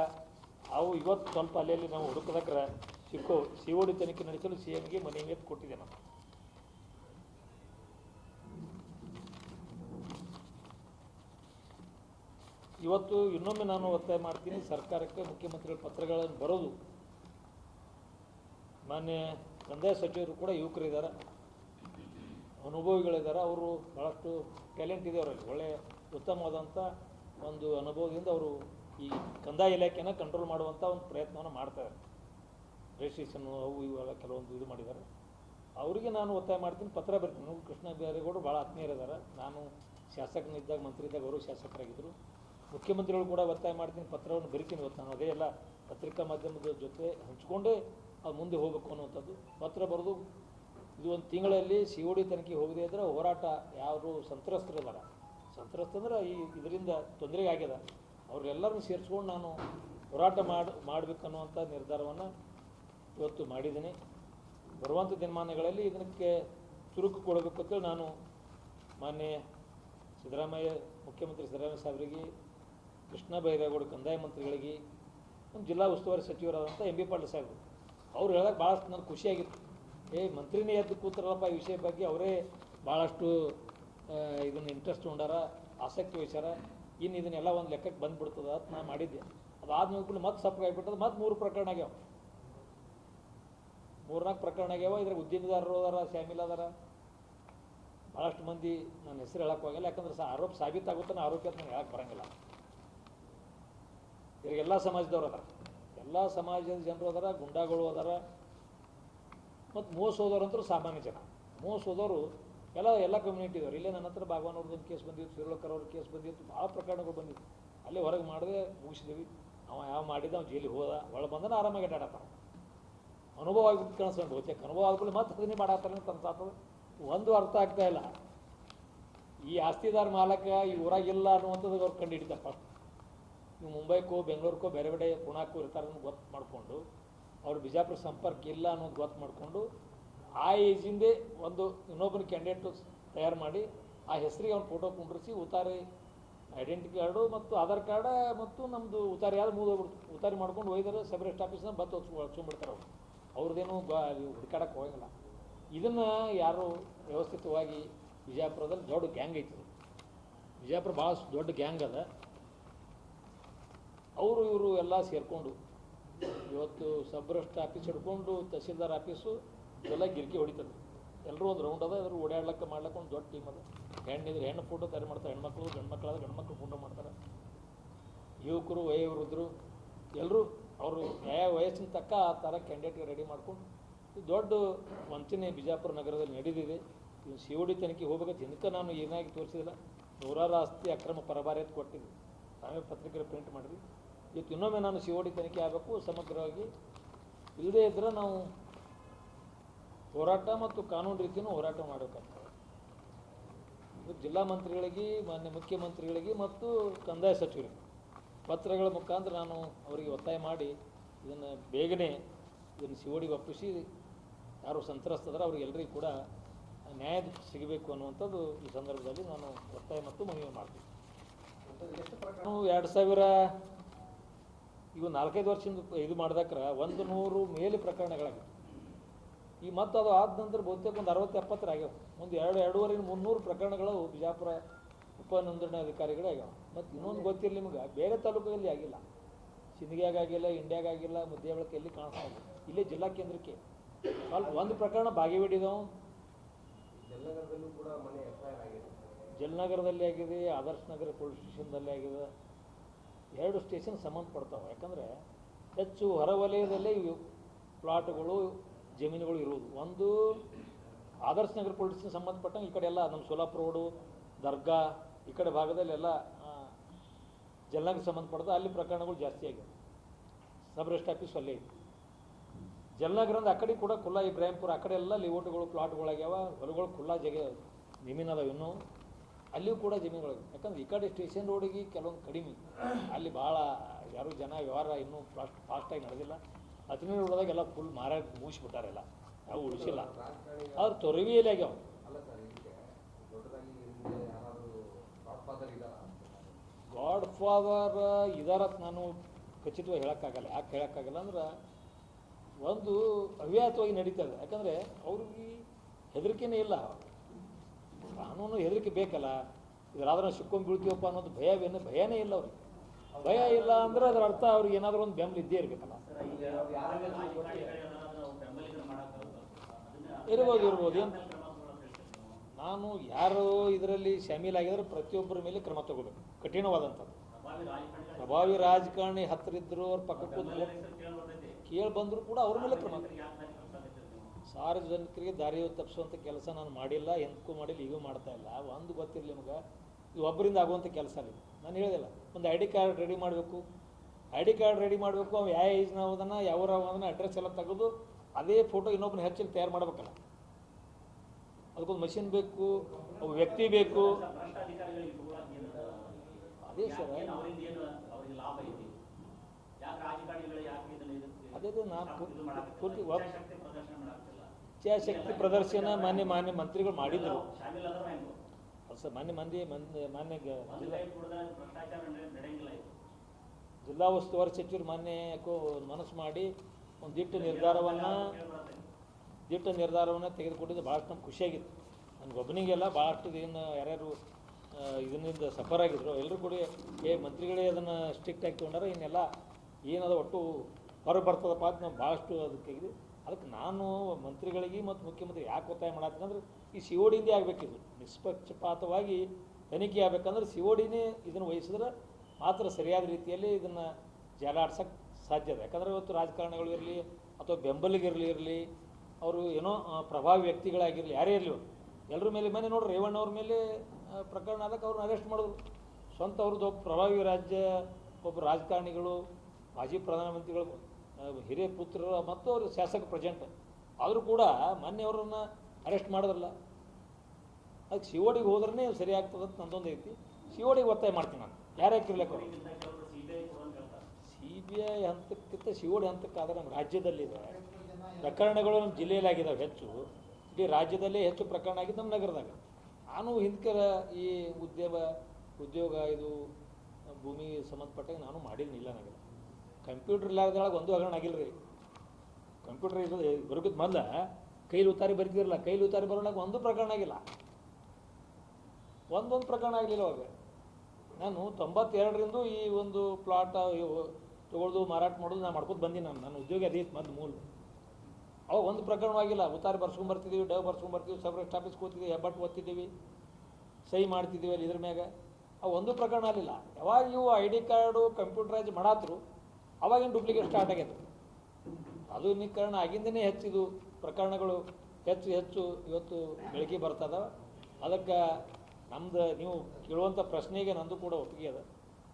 ಅವು ಇವತ್ತು ಸ್ವಲ್ಪ ಅಲ್ಲಿ ನಾವು ಹುಡುಕದಕ್ಕೆ ಸಿಕ್ಕೋ ಸಿ ಓ ಡಿ ತನಿಖೆ ನಡೆಸಲು ಸಿ ಎಮ್ಗೆ ಮನೆಗೆ ಕೊಟ್ಟಿದ್ದೆ ನಾನು. ಇವತ್ತು ಇನ್ನೊಮ್ಮೆ ನಾನು ಒತ್ತಾಯ ಮಾಡ್ತೀನಿ, ಸರ್ಕಾರಕ್ಕೆ ಮುಖ್ಯಮಂತ್ರಿಗಳ ಪತ್ರಗಳನ್ನು ಬರೋದು. ಮಾನ್ಯ ಕಂದಾಯ ಸಚಿವರು ಕೂಡ ಯುವಕರಿದ್ದಾರೆ ಅನುಭವಿಗಳಿದ್ದಾರೆ ಅವರು ಭಾಳಷ್ಟು ಟ್ಯಾಲೆಂಟ್ ಇದೆ ಅವರಲ್ಲಿ. ಒಳ್ಳೆಯ ಉತ್ತಮವಾದಂಥ ಒಂದು ಅನುಭವದಿಂದ ಅವರು ಈ ಕಂದಾಯ ಇಲಾಖೆನ ಕಂಟ್ರೋಲ್ ಮಾಡುವಂಥ ಒಂದು ಪ್ರಯತ್ನವನ್ನು ಮಾಡ್ತಾರೆ. ರಿಜಿಸ್ಟ್ರೇಷನ್ನು ಅವು ಇವೆಲ್ಲ ಕೆಲವೊಂದು ಇದು ಮಾಡಿದ್ದಾರೆ. ಅವರಿಗೆ ನಾನು ಒತ್ತಾಯ ಮಾಡ್ತೀನಿ. ಪತ್ರ ಬರ್ತೀನಿ. ಕೃಷ್ಣ ಬೇರೆಗೌಡರು ಭಾಳ ಆತ್ಮೀಯರಿದ್ದಾರೆ ನಾನು ಶಾಸಕನಿದ್ದಾಗ ಮಂತ್ರಿ ಇದ್ದಾಗ ಅವರು ಶಾಸಕರಾಗಿದ್ದರು ಮುಖ್ಯಮಂತ್ರಿಗಳು ಕೂಡ ಒತ್ತಾಯ ಮಾಡ್ತೀನಿ, ಪತ್ರವನ್ನು ಬರಿತೀನಿ ಇವತ್ತು ನಾನು. ಅದೇ ಎಲ್ಲ ಪತ್ರಿಕಾ ಮಾಧ್ಯಮದ ಜೊತೆ ಹಂಚ್ಕೊಂಡೇ ಅದು ಮುಂದೆ ಹೋಗಬೇಕು ಅನ್ನುವಂಥದ್ದು. ಪತ್ರ ಬರೆದು ಇದು ಒಂದು ತಿಂಗಳಲ್ಲಿ ಸಿ ಒ ಡಿ ತನಿಖೆ ಹೋಗದೇ ಇದ್ರೆ ಹೋರಾಟ ಯಾರು ಸಂತ್ರಸ್ತರಿದಾರ ಸಂತ್ರಸ್ತಂದ್ರೆ ಈ ಇದರಿಂದ ತೊಂದರೆ ಆಗ್ಯದ. ಅವ್ರೆಲ್ಲರನ್ನು ಸೇರಿಸ್ಕೊಂಡು ನಾನು ಹೋರಾಟ ಮಾಡಿ ಮಾಡಬೇಕನ್ನುವಂಥ ನಿರ್ಧಾರವನ್ನು ಇವತ್ತು ಮಾಡಿದ್ದೀನಿ. ಬರುವಂಥ ದಿನಮಾನಗಳಲ್ಲಿ ಇದಕ್ಕೆ ಚುರುಕು ಕೊಡಬೇಕು ಅಂತೇಳಿ ನಾನು ಮಾನ್ಯ ಸಿದ್ದರಾಮಯ್ಯ, ಮುಖ್ಯಮಂತ್ರಿ ಸಿದ್ದರಾಮಯ್ಯ ಸಾಹೇಬರಿಗೆ ಕೃಷ್ಣ ಬೈರೇಗೌಡ ಕಂದಾಯ ಮಂತ್ರಿಗಳಿಗೆ ನಮ್ಮ ಜಿಲ್ಲಾ ಉಸ್ತುವಾರಿ ಸಚಿವರಾದಂಥ ಎಂ ಬಿ ಪಾಟೀಲ್ ಸಾಹೇಬರು. ಅವ್ರು ಹೇಳಕ್ಕೆ ಭಾಳಷ್ಟು ನನಗೆ ಖುಷಿಯಾಗಿತ್ತು. ಏ, ಮಂತ್ರಿನೇ ಎದ್ದು ಕೂತಾರಲ್ಲಪ್ಪ ಈ ವಿಷಯ ಬಗ್ಗೆ ಅವರೇ ಭಾಳಷ್ಟು ಇದನ್ನು ಇಂಟ್ರೆಸ್ಟ್ ಉಂಡಾರ, ಆಸಕ್ತಿ ವಹಿಸ್ಯಾರ. ಇನ್ನು ಇದನ್ನೆಲ್ಲ ಒಂದು ಲೆಕ್ಕಕ್ಕೆ ಬಂದ್ಬಿಡ್ತದ ಅಂತ ನಾನು ಮಾಡಿದ್ದೆ. ಅದಾದ ಕೂಡ ಮತ್ತೆ ಸಪ್ಪ ಆಗಿಬಿಟ್ಟದ, ಮತ್ತೆ ಮೂರು ಪ್ರಕರಣ ಆಗ್ಯಾವ. ಮೂರ್ನಾಲ್ಕು ಪ್ರಕರಣ ಆಗ್ಯಾವ, ಇದ್ರಾಗ ಉದ್ಯಮಿದಾರರು ಅದಾರ, ಶ್ಯಾಮಿಲ್ ಅದಾರ. ಭಾಳಷ್ಟು ಮಂದಿ ನನ್ನ ಹೆಸರು ಹೇಳಕ್ಕೆ ಹೋಗಿಲ್ಲ ಯಾಕಂದ್ರೆ ಸಹ ಆರೋಪ ಸಾಬೀತಾಗುತ್ತಾನೆ ಆರೋಪಿ ಅಂತ ನಾನು ಹೇಳಕ್ಕೆ ಬರಂಗಿಲ್ಲ. ಇದ್ರಾಗ ಎಲ್ಲ ಸಮಾಜದವ್ರು ಅದಾರ. ಎಲ್ಲ ಸಮಾಜದ ಜನರು ಅದಾರ, ಗುಂಡಾಗಳು ಅದಾರ. ಮತ್ತು ಮೋಸ ಹೋದವ್ರಂತೂ ಸಾಮಾನ್ಯ ಜನ. ಮೋಸ ಹೋದವರು ಎಲ್ಲ ಎಲ್ಲ ಕಮ್ಯುನಿಟಿ ಇದಾರೆ ಇಲ್ಲೇ ನನ್ನ ಹತ್ರ ಅವ್ರದ್ದು ಕೇಸ್ ಬಂದಿತ್ತು ಶಿರೋಳ್ಕರ್ ಅವ್ರ ಕೇಸ್ ಬಂದಿತ್ತು, ಭಾಳ ಪ್ರಕರಣಗಳು ಬಂದಿತ್ತು. ಅಲ್ಲೇ ಹೊರಗೆ ಮಾಡದೆ ಮುಗಿಸಿದ್ವಿ. ಅವ ಯಾವ ಮಾಡಿದ ಅವ್ನು ಜೈಲಿಗೆ ಹೋದ. ಒಳ ಬಂದನ ಆರಾಮಾಗಿ ಅಡ್ಡಾಡತ್ತಾನ ಅನುಭವ ಆಗಿಬಿಟ್ಟು ಕಾಣಿಸ್ಕೊಂಡು ಬಹುತೇಕ ಅನುಭವ ಆದ್ಮೇಲೆ ಮತ್ತೆ ಅದನ್ನೇ ಮಾಡಾತಾರೆ ಅಂತ ಒಂದು ಅರ್ಥ ಆಗ್ತಾ ಇಲ್ಲ. ಈ ಆಸ್ತಿದಾರ ಮಾಲಕ ಈ ಊರಾಗಿಲ್ಲ ಅನ್ನುವಂಥದ್ದು ಅವ್ರು ಕಂಡು ಹಿಡಿತಾರೆ ಫಸ್ಟ್ ನೀವು ಮುಂಬೈಕೋ ಬೆಂಗಳೂರಿಗೋ ಬೇರೆ ಬೇರೆ ಪುಣಾಕೋ ಅನ್ನೋದು ಗೊತ್ತು ಮಾಡಿಕೊಂಡು, ಅವ್ರು ಬಿಜಾಪುರ ಸಂಪರ್ಕ ಇಲ್ಲ ಅನ್ನೋದು ಗೊತ್ತು ಮಾಡಿಕೊಂಡು, ಆ ಏಜಿಂದೆ ಒಂದು ಇನ್ನೊಬ್ಬನ ಕ್ಯಾಂಡಿಡೇಟು ತಯಾರು ಮಾಡಿ, ಆ ಹೆಸರಿಗೆ ಅವ್ನು ಫೋಟೋ ಕುಂಡ್ರಿಸಿ ಉತಾರಿ ಐಡೆಂಟಿ ಕಾರ್ಡು ಮತ್ತು ಆಧಾರ್ ಕಾರ್ಡ ಮತ್ತು ನಮ್ಮದು ಉತಾರಿ ಯಾರು ಮುಗಿದೋಗ್ಬಿಡ್ತು. ಉತಾರಿ ಮಾಡ್ಕೊಂಡು ಹೋಗಿದ್ರೆ ಸೆಪ್ರೇಟ್ ಆಫೀಸ್ನ ಬತ್ತು ಹಚ್ಕೊಂಡ್ಬಿಡ್ತಾರೆ ಅವ್ರು. ಅವ್ರದ್ದೇನು ಹುಡುಕಾಡಕ್ಕೆ ಹೋಗಂಗಿಲ್ಲ. ಇದನ್ನು ಯಾರು ವ್ಯವಸ್ಥಿತವಾಗಿ ಬಿಜಾಪುರದಲ್ಲಿ ದೊಡ್ಡ ಗ್ಯಾಂಗ್ ಐತಿ. ವಿಜಾಪುರ ಭಾಳ ದೊಡ್ಡ ಗ್ಯಾಂಗ್ ಅದ. ಅವರು ಇವರು ಎಲ್ಲ ಸೇರಿಕೊಂಡು ಇವತ್ತು ಸಬ್ರಷ್ಟ್ ಆಫೀಸ್ ಹಿಡ್ಕೊಂಡು ತಹಸೀಲ್ದಾರ್ ಆಫೀಸು ಎಲ್ಲ ಗಿರ್ಕಿ ಹೊಡಿತದೆ. ಎಲ್ಲರೂ ಒಂದು ರೌಂಡ್ ಅದ ಅದ್ರ ಓಡಾಡ್ಲಕ್ಕೆ ಮಾಡ್ಲಕ್ಕ ಒಂದು ದೊಡ್ಡ ಟೀಮ್ ಅದ. ಹೆಣ್ಣಿದ್ರೆ ಹೆಣ್ಣು ಫೋಟೋ ತಯಾರು ಮಾಡ್ತಾರೆ ಹೆಣ್ಮಕ್ಳು ಗಂಡು ಮಕ್ಕಳಾದ ಗಂಡು ಮಕ್ಕಳು ಫೋಟೋ ಮಾಡ್ತಾರೆ. ಯುವಕರು, ವಯೋವೃದ್ಧರು ಎಲ್ಲರೂ ಅವರು ನ್ಯಾಯ ವಯಸ್ಸಿನ ತಕ್ಕ ಆ ಥರ ಕ್ಯಾಂಡಿಡೇಟ್ಗೆ ರೆಡಿ ಮಾಡ್ಕೊಂಡು ದೊಡ್ಡ ವಂಚನೆ ಬಿಜಾಪುರ ನಗರದಲ್ಲಿ ನಡೆದಿದೆ ಇದು ಸಿ ಒ ಡಿ ತನಿಖೆ ಹೋಗ್ಬೇಕಂತ ಹಿಂದಕ್ಕೆ ನಾನು ಏನಾಗಿ ತೋರಿಸಿದಿಲ್ಲ. ನೂರಾರು ಆಸ್ತಿ ಅಕ್ರಮ ಪರಭಾರಿ ಅಂತ ಕೊಟ್ಟಿದ್ದೆ ನಾವೇ ಪತ್ರಿಕೆ ಪ್ರಿಂಟ್ ಮಾಡಿದ್ವಿ. ಇವತ್ತು ಇನ್ನೊಮ್ಮೆ ನಾನು ಸಿ ಡಿ ತನಿಖೆ ಆಗಬೇಕು ಸಮಗ್ರವಾಗಿ. ಇಲ್ಲದೇ ಇದ್ದರೆ ನಾವು ಹೋರಾಟ ಮತ್ತು ಕಾನೂನು ರೀತಿಯೂ ಹೋರಾಟ ಮಾಡಬೇಕಾಗ್ತದೆ. ಜಿಲ್ಲಾ ಮಂತ್ರಿಗಳಿಗೆ ಮಾನ್ಯ ಮುಖ್ಯಮಂತ್ರಿಗಳಿಗೆ ಮತ್ತು ಕಂದಾಯ ಸಚಿವರಿಗೆ. ಪತ್ರಗಳ ಮುಖಾಂತರ ನಾನು ಅವರಿಗೆ ಒತ್ತಾಯ ಮಾಡಿ ಇದನ್ನು ಬೇಗನೆ ಇದನ್ನು ಸಿ ಡಿಗೆ ಒಪ್ಪಿಸಿ ಯಾರು ಸಂತ್ರಸ್ತದ್ರೆ ಅವ್ರಿಗೆಲ್ಲರಿಗೂ ಕೂಡ ನ್ಯಾಯ ಸಿಗಬೇಕು ಅನ್ನುವಂಥದ್ದು ಈ ಸಂದರ್ಭದಲ್ಲಿ ನಾನು ಒತ್ತಾಯ ಮತ್ತು ಮನವಿ ಮಾಡ್ತೀನಿ. ಎರಡು ಸಾವಿರ ಈಗ ಒಂದು ನಾಲ್ಕೈದು ವರ್ಷದಿಂದ ಇದು ಮಾಡ್ದಕ್ರ ಒಂದು ನೂರು ಮೇಲೆ ಪ್ರಕರಣಗಳಾಗಿತ್ತು ಈ ಮತ್ತು ಅದು ಆದ ನಂತರ ಬಹುತೇಕ ಒಂದು ಅರವತ್ತು ಎಪ್ಪತ್ತರ ಆಗ್ಯಾವ. ಒಂದು ಎರಡು ಎರಡೂವರೆ ಮುನ್ನೂರು ಪ್ರಕರಣಗಳು ಬಿಜಾಪುರ ಉಪ ನೋಂದಣಾಧಿಕಾರಿಗಳೇ ಆಗ್ಯಾವ. ಮತ್ತು ಇನ್ನೊಂದು ಗೊತ್ತಿರಲಿ ನಿಮ್ಗೆ ಬೇರೆ ತಾಲೂಕಲ್ಲಿ ಆಗಿಲ್ಲ. ಸಿಂದಗ್ಯಾಗ ಆಗಿಲ್ಲ ಇಂಡಿಯಾಗ ಆಗಿಲ್ಲ ಎಲ್ಲಿ ಕಾಣಿಸ್ತಾ ಇಲ್ಲ. ಇಲ್ಲೇ ಜಿಲ್ಲಾ ಕೇಂದ್ರಕ್ಕೆ. ಸ್ವಲ್ಪ ಒಂದು ಪ್ರಕರಣ ಆಗಿದೆ. ಜಲನಗರದಲ್ಲಿ ಆಗಿದೆ ಆದರ್ಶ್ ನಗರ ಪೊಲೀಸ್ ಸ್ಟೇಷನ್ದಲ್ಲಿ ಆಗಿದೆ. ಎರಡು ಸ್ಟೇಷನ್ ಸಂಬಂಧಪಡ್ತಾವೆ ಯಾಕಂದರೆ ಹೆಚ್ಚು ಹೊರವಲಯದಲ್ಲೇ ಇವು ಪ್ಲಾಟ್ಗಳು ಜಮೀನುಗಳು ಇರುವುದು. ಒಂದು ಆದರ್ಶ ನಗರ ಪೊಲೀಸ್ ಸಂಬಂಧಪಟ್ಟಂಗೆ ಈ ಕಡೆ ಎಲ್ಲ ನಮ್ಮ ಸೋಲಾಪುರ ರೋಡು ದರ್ಗಾ ಈ ಕಡೆ ಭಾಗದಲ್ಲೆಲ್ಲ ಜಲನಗರ ಸಂಬಂಧಪಡ್ದ ಅಲ್ಲಿ ಪ್ರಕರಣಗಳು ಜಾಸ್ತಿ ಆಗಿವೆ ಸಬ್ ರೆಸ್ಟ್ ಆಫೀಸ್ ಅಲ್ಲೇ ಇತ್ತು ಜಲನಗರದ ಆ ಕಡೆ ಕೂಡ ಖುಲ್ಲಾ ಇಬ್ರಾಹಿಂಪುರ ಆ ಕಡೆ ಎಲ್ಲ ಲಿವೋಟ್ಗಳು ಪ್ಲಾಟ್ಗಳಾಗ್ಯಾವ ಹೊಲಗಳು ಖುಲ್ಲಾ ಜಗ ಜಮೀನು ಅದಾವ ಇನ್ನೂ. ಅಲ್ಲಿಯೂ ಕೂಡ ಜಮೀನುಗಳು ಯಾಕಂದ್ರೆ ಈ ಕಡೆ ಸ್ಟೇಷನ್ ರೋಡಿಗೆ ಕೆಲವೊಂದು ಕಡಿಮೆ. ಅಲ್ಲಿ ಭಾಳ ಯಾರು ಜನ ವ್ಯವಹಾರ ಇನ್ನೂ ಫಾಸ್ಟ್ ಫಾಸ್ಟಾಗಿ ನಡೆದಿಲ್ಲ. ಹದಿನೇಳು ರೋಡದಾಗ ಎಲ್ಲ ಫುಲ್ ಮಾರ ಮುಗಿಸ್ಬಿಟ್ಟಾರೆಲ್ಲ ಯಾವ ಉಳಿಸಿಲ್ಲ. ಅವ್ರು ತೊರವಿಯಲ್ಲಿ ಆಗ್ಯಾವ. ಗಾಡ್ ಫಾದರ್ ಇದಾರತ್ ನಾನು ಖಚಿತವಾಗಿ ಹೇಳೋಕ್ಕಾಗಲ್ಲ. ಯಾಕೆ ಹೇಳೋಕ್ಕಾಗಲ್ಲ ಅಂದ್ರೆ ಒಂದು ಅವ್ಯಾತವಾಗಿ ನಡೀತದೆ ಯಾಕಂದರೆ ಅವ್ರಿಗೆ ಹೆದರಿಕೆನೇ ಇಲ್ಲ. ಕಾನೂನು ಹೆದರಿಕೆ ಬೇಕಲ್ಲ. ಇದ್ರಾದ್ರೂ ಸಿಕ್ಕೊಂಡು ಬೀಳ್ತೀವಪ್ಪ ಅನ್ನೋದು ಭಯವೇನು ಭಯನೇ ಇಲ್ಲ ಅವ್ರಿಗೆ. ಭಯ ಇಲ್ಲ ಅಂದ್ರೆ ಅದರ ಅರ್ಥ ಅವ್ರಿಗೆ ಏನಾದರೂ ಒಂದು ಬೆಂಬಲ ಇದ್ದೇ ಇರಬೇಕಲ್ಲ. ಇರ್ಬೋದು ಇರ್ಬೋದು. ಏನು ನಾನು ಯಾರು ಇದರಲ್ಲಿ ಶಾಮೀಲಾಗಿದ್ರೆ ಪ್ರತಿಯೊಬ್ಬರ ಮೇಲೆ ಕ್ರಮ ತಗೋಬೇಕು ಕಠಿಣವಾದಂಥದ್ದು. ಪ್ರಭಾವಿ ರಾಜಕಾರಣಿ ಹತ್ತಿರ ಇದ್ರು ಅವ್ರ ಪಕ್ಕ ಕೂತ್ಕೊಂಡು ಕೇಳಿ ಬಂದರೂ ಕೂಡ ಅವ್ರ ಮೇಲೆ ಕ್ರಮ. ಸಾರ್ವಜನಿಕರಿಗೆ ದಾರಿ ತಪ್ಪಿಸುವಂಥ ಕೆಲಸ ನಾನು ಮಾಡಿಲ್ಲ ಎಂದಕ್ಕೂ ಮಾಡಿಲ್ಲ ಈಗೂ ಮಾಡ್ತಾ ಇಲ್ಲ ಒಂದು ಗೊತ್ತಿರಲಿ ನಿಮಗೆ ಇದು ಒಬ್ಬರಿಂದ ಆಗುವಂಥ ಕೆಲಸ ಅಲ್ಲ. ನಾನು ಹೇಳಿದಿಲ್ಲ ಒಂದು ಐ ಡಿ ಕಾರ್ಡ್ ರೆಡಿ ಮಾಡಬೇಕು ಐ ಡಿ ಕಾರ್ಡ್ ರೆಡಿ ಮಾಡಬೇಕು ಅವು ಯಾವ ಏಜ್ನ ಹೋದನ ಯಾವ ಅದನ್ನ ಅಡ್ರೆಸ್ ಎಲ್ಲ ತೆಗೆದು ಅದೇ ಫೋಟೋ ಇನ್ನೊಬ್ಬನ ಹೆಚ್ಚಿಗೆ ತಯಾರು ಮಾಡ್ಬೇಕಲ್ಲ ಅದಕ್ಕೊಂದು ಮಷಿನ್ ಬೇಕು ಒಬ್ಬ ವ್ಯಕ್ತಿ ಬೇಕು ಅದೇ ಸರ್. ಅದು ನಾನು ಇಚ್ಛಾಶಕ್ತಿ ಪ್ರದರ್ಶನ ಮಾನ್ಯ ಮಾನ್ಯ ಮಂತ್ರಿಗಳು ಮಾಡಿದ್ರು ಮಾನ್ಯ ಮಂದಿ ಮಂದಿ, ಮಾನ್ಯ ಜಿಲ್ಲಾ ಉಸ್ತುವಾರಿ ಸಚಿವರು ಮಾನ್ಯ ಮನಸ್ಸು ಮಾಡಿ ಒಂದು ದಿಟ್ಟ ನಿರ್ಧಾರವನ್ನು. ದಿಟ್ಟ ನಿರ್ಧಾರವನ್ನು ತೆಗೆದುಕೊಂಡಿದ್ದು ಭಾಳಷ್ಟು ನಮ್ಗೆ ಖುಷಿಯಾಗಿತ್ತು ನನಗೊಬ್ಬನಿಗೆಲ್ಲ ಭಾಳಷ್ಟು ಏನು ಯಾರ್ಯಾರು ಇದರಿಂದ ಸಫರ್ ಆಗಿದ್ರು ಎಲ್ಲರೂ ಕೂಡ, ಏ, ಮಂತ್ರಿಗಳೇ ಅದನ್ನು ಸ್ಟ್ರಿಕ್ಟ್ ಆಗಿ ತಗೊಂಡಾರ, ಇನ್ನೆಲ್ಲ ಏನದ ಒಟ್ಟು ಹೊರಗೆ ಬರ್ತದಪ್ಪ ಅಂತ ನಾವು ಭಾಳಷ್ಟು ಅದಕ್ಕೆ ಅದಕ್ಕೆ ನಾನು ಮಂತ್ರಿಗಳಿಗೆ ಮತ್ತು ಮುಖ್ಯಮಂತ್ರಿ ಯಾಕೆ ಒತ್ತಾಯ ಮಾಡತ್ತಂದ್ರೆ ಈ ಸಿ ಒ ಡಿಂದೇ ಆಗಬೇಕಿದು. ನಿಷ್ಪಕ್ಷಪಾತವಾಗಿ ತನಿಖೆ ಆಗಬೇಕಂದ್ರೆ ಸಿ ಒ ಡಿನೇ ಇದನ್ನು ವಹಿಸಿದ್ರೆ ಮಾತ್ರ ಸರಿಯಾದ ರೀತಿಯಲ್ಲಿ ಇದನ್ನು ಜಾಲಾಡ್ಸೋಕ್ಕೆ ಸಾಧ್ಯ ಇದೆ ಯಾಕಂದರೆ ಇವತ್ತು ರಾಜಕಾರಣಿಗಳು ಇರಲಿ ಅಥವಾ ಬೆಂಬಲಿಗಿರಲಿ ಇರಲಿ, ಅವರು ಏನೋ ಪ್ರಭಾವಿ ವ್ಯಕ್ತಿಗಳಾಗಿರಲಿ, ಯಾರೇ ಇರಲಿ ಎಲ್ಲರ ಮೇಲೆ ಮನೆ ನೋಡಿ ರೇವಣ್ಣ ಅವ್ರ ಮೇಲೆ ಪ್ರಕರಣ ಅದಕ್ಕೆ ಅವ್ರನ್ನ ಅರೆಸ್ಟ್ ಮಾಡಿದ್ರು ಸ್ವಂತ ಅವ್ರದ್ದು ಪ್ರಭಾವಿ ರಾಜ್ಯ, ಒಬ್ಬ ರಾಜಕಾರಣಿಗಳು, ಮಾಜಿ ಪ್ರಧಾನಮಂತ್ರಿಗಳು ಹಿರಿಯ ಪುತ್ರರ ಮತ್ತು ಅವರು ಶಾಸಕ ಪ್ರೆಸೆಂಟ್ ಆದರೂ ಕೂಡ ಮೊನ್ನೆ ಅವರನ್ನು ಅರೆಸ್ಟ್ ಮಾಡಿದ್ರಲ್ಲ. ಅದಕ್ಕೆ ಸಿ ಒ ಡಿಗೆ ಹೋದ್ರೇ ಸರಿ ಆಗ್ತದೆ ಅಂತ ನಂದೊಂದು ಐತಿ. ಒ ಒತ್ತಾಯ ಮಾಡ್ತೀನಿ ನಾನು. ಯಾರೇ ಹೇಳ್ತಾರೆ. ಸಿ ಬಿ ಐ ಹಂತಕ್ಕಿಂತ ಒ ಹಂತಕ್ಕಾದ್ರೆ ನಮ್ಮ ರಾಜ್ಯದಲ್ಲಿದೆ. ಪ್ರಕರಣಗಳು ನಮ್ಮ ಜಿಲ್ಲೆಯಲ್ಲಿ ಆಗಿದ್ದಾವೆ ಹೆಚ್ಚು. ಇಡೀ ರಾಜ್ಯದಲ್ಲೇ ಹೆಚ್ಚು ಪ್ರಕರಣ ಆಗಿದ್ದು ನಮ್ಮ ನಗರದಾಗ. ನಾನು ಹಿಂದಕ್ಕೆ ಈ ಉದ್ಯಮ, ಉದ್ಯೋಗ ಇದು ಭೂಮಿ ಸಂಬಂಧಪಟ್ಟಾಗ ನಾನು ಮಾಡಿಲ್ಲ ನನಗೆ ಕಂಪ್ಯೂಟರ್ ಇಲ್ಲಾರ್ದೊಳಗೆ ಒಂದು ಹಗರಣ ಆಗಿಲ್ಲ ರೀ ಕಂಪ್ಯೂಟರ್ ಇದು ಬರೋಕಿದ್ ಮೊದಲ ಕೈಲಿ ಉತ್ತಾರಿ ಬರೀತಿರಲ್ಲ ಕೈಲಿ ಉತ್ತಾರಿ ಬರೋಣಾಗ ಒಂದು ಪ್ರಕರಣ ಆಗಿಲ್ಲ. ಒಂದೊಂದು ಪ್ರಕರಣ ಆಗಲಿಲ್ಲ ಅವಾಗ. ನಾನು ತೊಂಬತ್ತೆರಡರಿಂದ ಈ ಒಂದು ಪ್ಲಾಟ್ ತೊಗೊಳ್ದು ಮಾರಾಟ ಮಾಡೋದು ನಾನು ಮಾಡ್ಕೊತ ಬಂದೀನಿ ನಾನು. ನನ್ನ ಉದ್ಯೋಗ ಅದೇ ಇತ್ತು ಮೊದಲು ಮೂಲ. ಅವಾಗ ಒಂದು ಪ್ರಕರಣವಾಗಿಲ್ಲ ಉತ್ತಾರಿ ಬರ್ಸ್ಕೊಂಬರ್ತಿದ್ದೀವಿ ಡವ್ ಬರ್ಸ್ಕೊಂಬರ್ತೀವಿ ಬರ್ತೀವಿ ಸಪ್ರೇಟ್ ಆಫೀಸ್ ಕೂತಿದ್ದೀವಿ ಹೆಬ್ಬಟ್ಟು ಓದ್ತಿದ್ದೀವಿ ಸಹಿ ಮಾಡ್ತಿದ್ದೀವಿ ಅಲ್ಲಿ ಇದ್ರ ಮ್ಯಾಗ. ಆ ಒಂದು ಪ್ರಕರಣ ಆಗಲಿಲ್ಲ. ಯಾವಾಗ ಇವು ಐ ಡಿ ಕಾರ್ಡು ಕಂಪ್ಯೂಟರೈಸ್ ಮಾಡಾತ್ರು ಅವಾಗಿನ ಡೂಪ್ಲಿಕೇಟ್ ಸ್ಟಾರ್ಟ್ ಆಗ್ಯದ ಆಧುನೀಕರಣ ಆಗಿಂದನೇ ಹೆಚ್ಚಿದು ಪ್ರಕರಣಗಳು ಹೆಚ್ಚು ಹೆಚ್ಚು ಇವತ್ತು ಬೆಳಗ್ಗೆ ಬರ್ತದ ಅದಕ್ಕೆ ನಮ್ದು ನೀವು ಕೇಳುವಂಥ ಪ್ರಶ್ನೆಗೆ ನಂದು ಕೂಡ ಒಪ್ಪಿಗೆ ಅದ.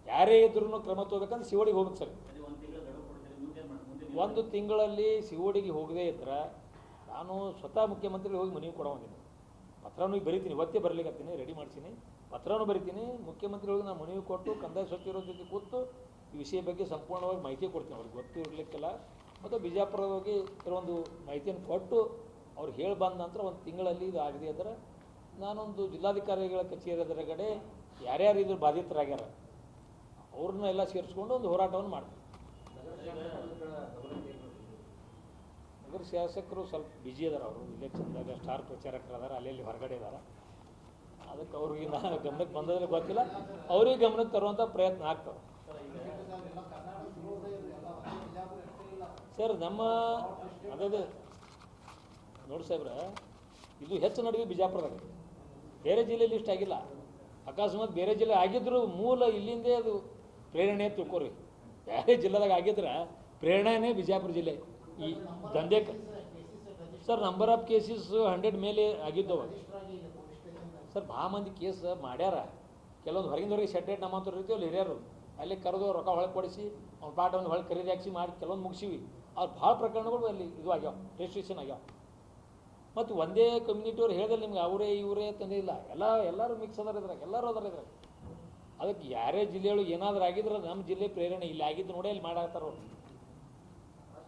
ಯಾರೇ ಇದ್ರೂ ಕ್ರಮ ತಗೋಬೇಕಂದ್ರೆ ಸಿವಡಿಗೆ ಹೋಗ್ಬೇಕು ಸರ್. ಒಂದು ತಿಂಗಳಲ್ಲಿ ಸಿವಡಿಗೆ ಹೋಗದೇ ಇದ್ರೆ ನಾನು ಸ್ವತಃ ಮುಖ್ಯಮಂತ್ರಿಗೆ ಹೋಗಿ ಮನವಿ ಕೊಡೋ ಬಂದಿನಿ ಪತ್ರನೂ ಬರೀತೀನಿ ಬರಿತೀನಿ ಇವತ್ತೇ ಬರಲಿಕ್ಕೆ ರೆಡಿ ಮಾಡ್ತೀನಿ. ಪತ್ರನೂ ಬರಿತೀನಿ ಮುಖ್ಯಮಂತ್ರಿಗಳಿಗೆ ನಾನು ಮನವಿ ಕೊಟ್ಟು ಕಂದಾಯ ಸಚಿವರ ಜೊತೆ ಕೂತು ವಿಷಯ ಬಗ್ಗೆ ಸಂಪೂರ್ಣವಾಗಿ ಮಾಹಿತಿ ಕೊಡ್ತೀನಿ ಅವ್ರಿಗೆ. ಗೊತ್ತು ಇರಲಿಕ್ಕಿಲ್ಲ. ಮತ್ತು ಬಿಜಾಪುರದ ಹೋಗಿ ಕೆಲವೊಂದು ಮಾಹಿತಿಯನ್ನು ಕೊಟ್ಟು ಅವ್ರು ಹೇಳಿ ಬಂದ ನಂತರ ಒಂದು ತಿಂಗಳಲ್ಲಿ ಇದು ಆಗಿದೆ ಅಂದ್ರೆ ನಾನೊಂದು ಜಿಲ್ಲಾಧಿಕಾರಿಗಳ ಕಚೇರಿ ಎದುರುಗಡೆ ಯಾರ್ಯಾರು ಇದ್ರ ಬಾಧಿತರಾಗ್ಯಾರ ಅವ್ರನ್ನ ಎಲ್ಲ ಸೇರಿಸ್ಕೊಂಡು ಒಂದು ಹೋರಾಟವನ್ನು ಮಾಡ್ತೀನಿ ನಗರ ಶಾಸಕರು ಸ್ವಲ್ಪ ಬಿಜಿ ಅದಾರ ಅವರು. ಇಲೆಕ್ಷನ್ದಾಗ ಸ್ಟಾರ್ ಪ್ರಚಾರಕರು ಅದಾರ ಅಲ್ಲೆಲ್ಲಿ ಹೊರಗಡೆ ಇದ್ದಾರೆ ಅದಕ್ಕೆ ಅವ್ರಿಗೆ ನಾನು ಗಮನಕ್ಕೆ ಬಂದದ್ರೆ ಗೊತ್ತಿಲ್ಲ. ಅವ್ರಿಗೆ ಗಮನಕ್ಕೆ ತರುವಂಥ ಪ್ರಯತ್ನ ಆಗ್ತವೆ. ಸರ್, ನಮ್ಮ ಅದೇ ಅದೇ ನೋಡಿ ಸಾಹೇಬ್ರ, ಇದು ಹೆಚ್ಚು ನಡುವೆ ಬಿಜಾಪುರದಾಗ ಬೇರೆ ಜಿಲ್ಲೆಯಲ್ಲಿ ಇಷ್ಟ ಆಗಿಲ್ಲ. ಅಕಸ್ಮಾತ್ ಬೇರೆ ಜಿಲ್ಲೆ ಆಗಿದ್ರು ಮೂಲ ಇಲ್ಲಿಂದೇ ಅದು ಪ್ರೇರಣೆ ತಿಳ್ಕೊರಿ. ಬೇರೆ ಜಿಲ್ಲೆದಾಗ ಆಗಿದ್ರೆ ಪ್ರೇರಣೆನೇ ಬಿಜಾಪುರ ಜಿಲ್ಲೆ. ಈ ದಂಧೆ sir number of cases hundred ಮೇಲೆ ಆಗಿದ್ದವ. ಸರ್ ಭಾಳ ಮಂದಿ ಕೇಸ್ ಮಾಡ್ಯಾರ. ಕೆಲವೊಂದು ಹೊರಗಿಂದ ಹೊರಗೆ ನಮ್ಮ ಅಂತ ಇರ್ತೀವಲ್ಲ ಹಿರಿಯರು. ಅಲ್ಲಿ ಕರೆದು ರೊಕ್ಕ ಹೊಳಗೆ ಕೊಡಿಸಿ ಅವ್ನ ಪಾಠವನ್ನು ಹೊಳಗೆ ಖರೀದಿ ಹಾಕಿಸಿ ಮಾಡಿ ಕೆಲವೊಂದು ಮುಗಿಸಿವಿ. ಅವ್ರು ಭಾಳ ಪ್ರಕರಣಗಳು ಅಲ್ಲಿ ಇದು ಆಗ್ಯಾವ ರಿಜಿಸ್ಟ್ರೇಷನ್ ಆಗ್ಯಾವ. ಮತ್ತು ಒಂದೇ ಕಮ್ಯುನಿಟಿಯವ್ರು ಹೇಳಿದ್ರೆ ನಿಮ್ಗೆ ಅವರೇ, ಇವರೇ ತಂದೆ ಇಲ್ಲ. ಎಲ್ಲ, ಎಲ್ಲರೂ ಮಿಕ್ಸ್ ಅದಾರ ಇದ್ರಾಗ, ಎಲ್ಲರೂ ಅದಾರ ಇದ್ರಾಗ. ಅದಕ್ಕೆ ಯಾರೇ ಜಿಲ್ಲೆಯೊಳಗೆ ಏನಾದರೂ ಆಗಿದ್ರೆ ನಮ್ಮ ಜಿಲ್ಲೆ ಪ್ರೇರಣೆ. ಇಲ್ಲಿ ಆಗಿದ್ದು ನೋಡಿ ಅಲ್ಲಿ ಮಾಡಾಕ್ತಾರ ಅವ್ರು.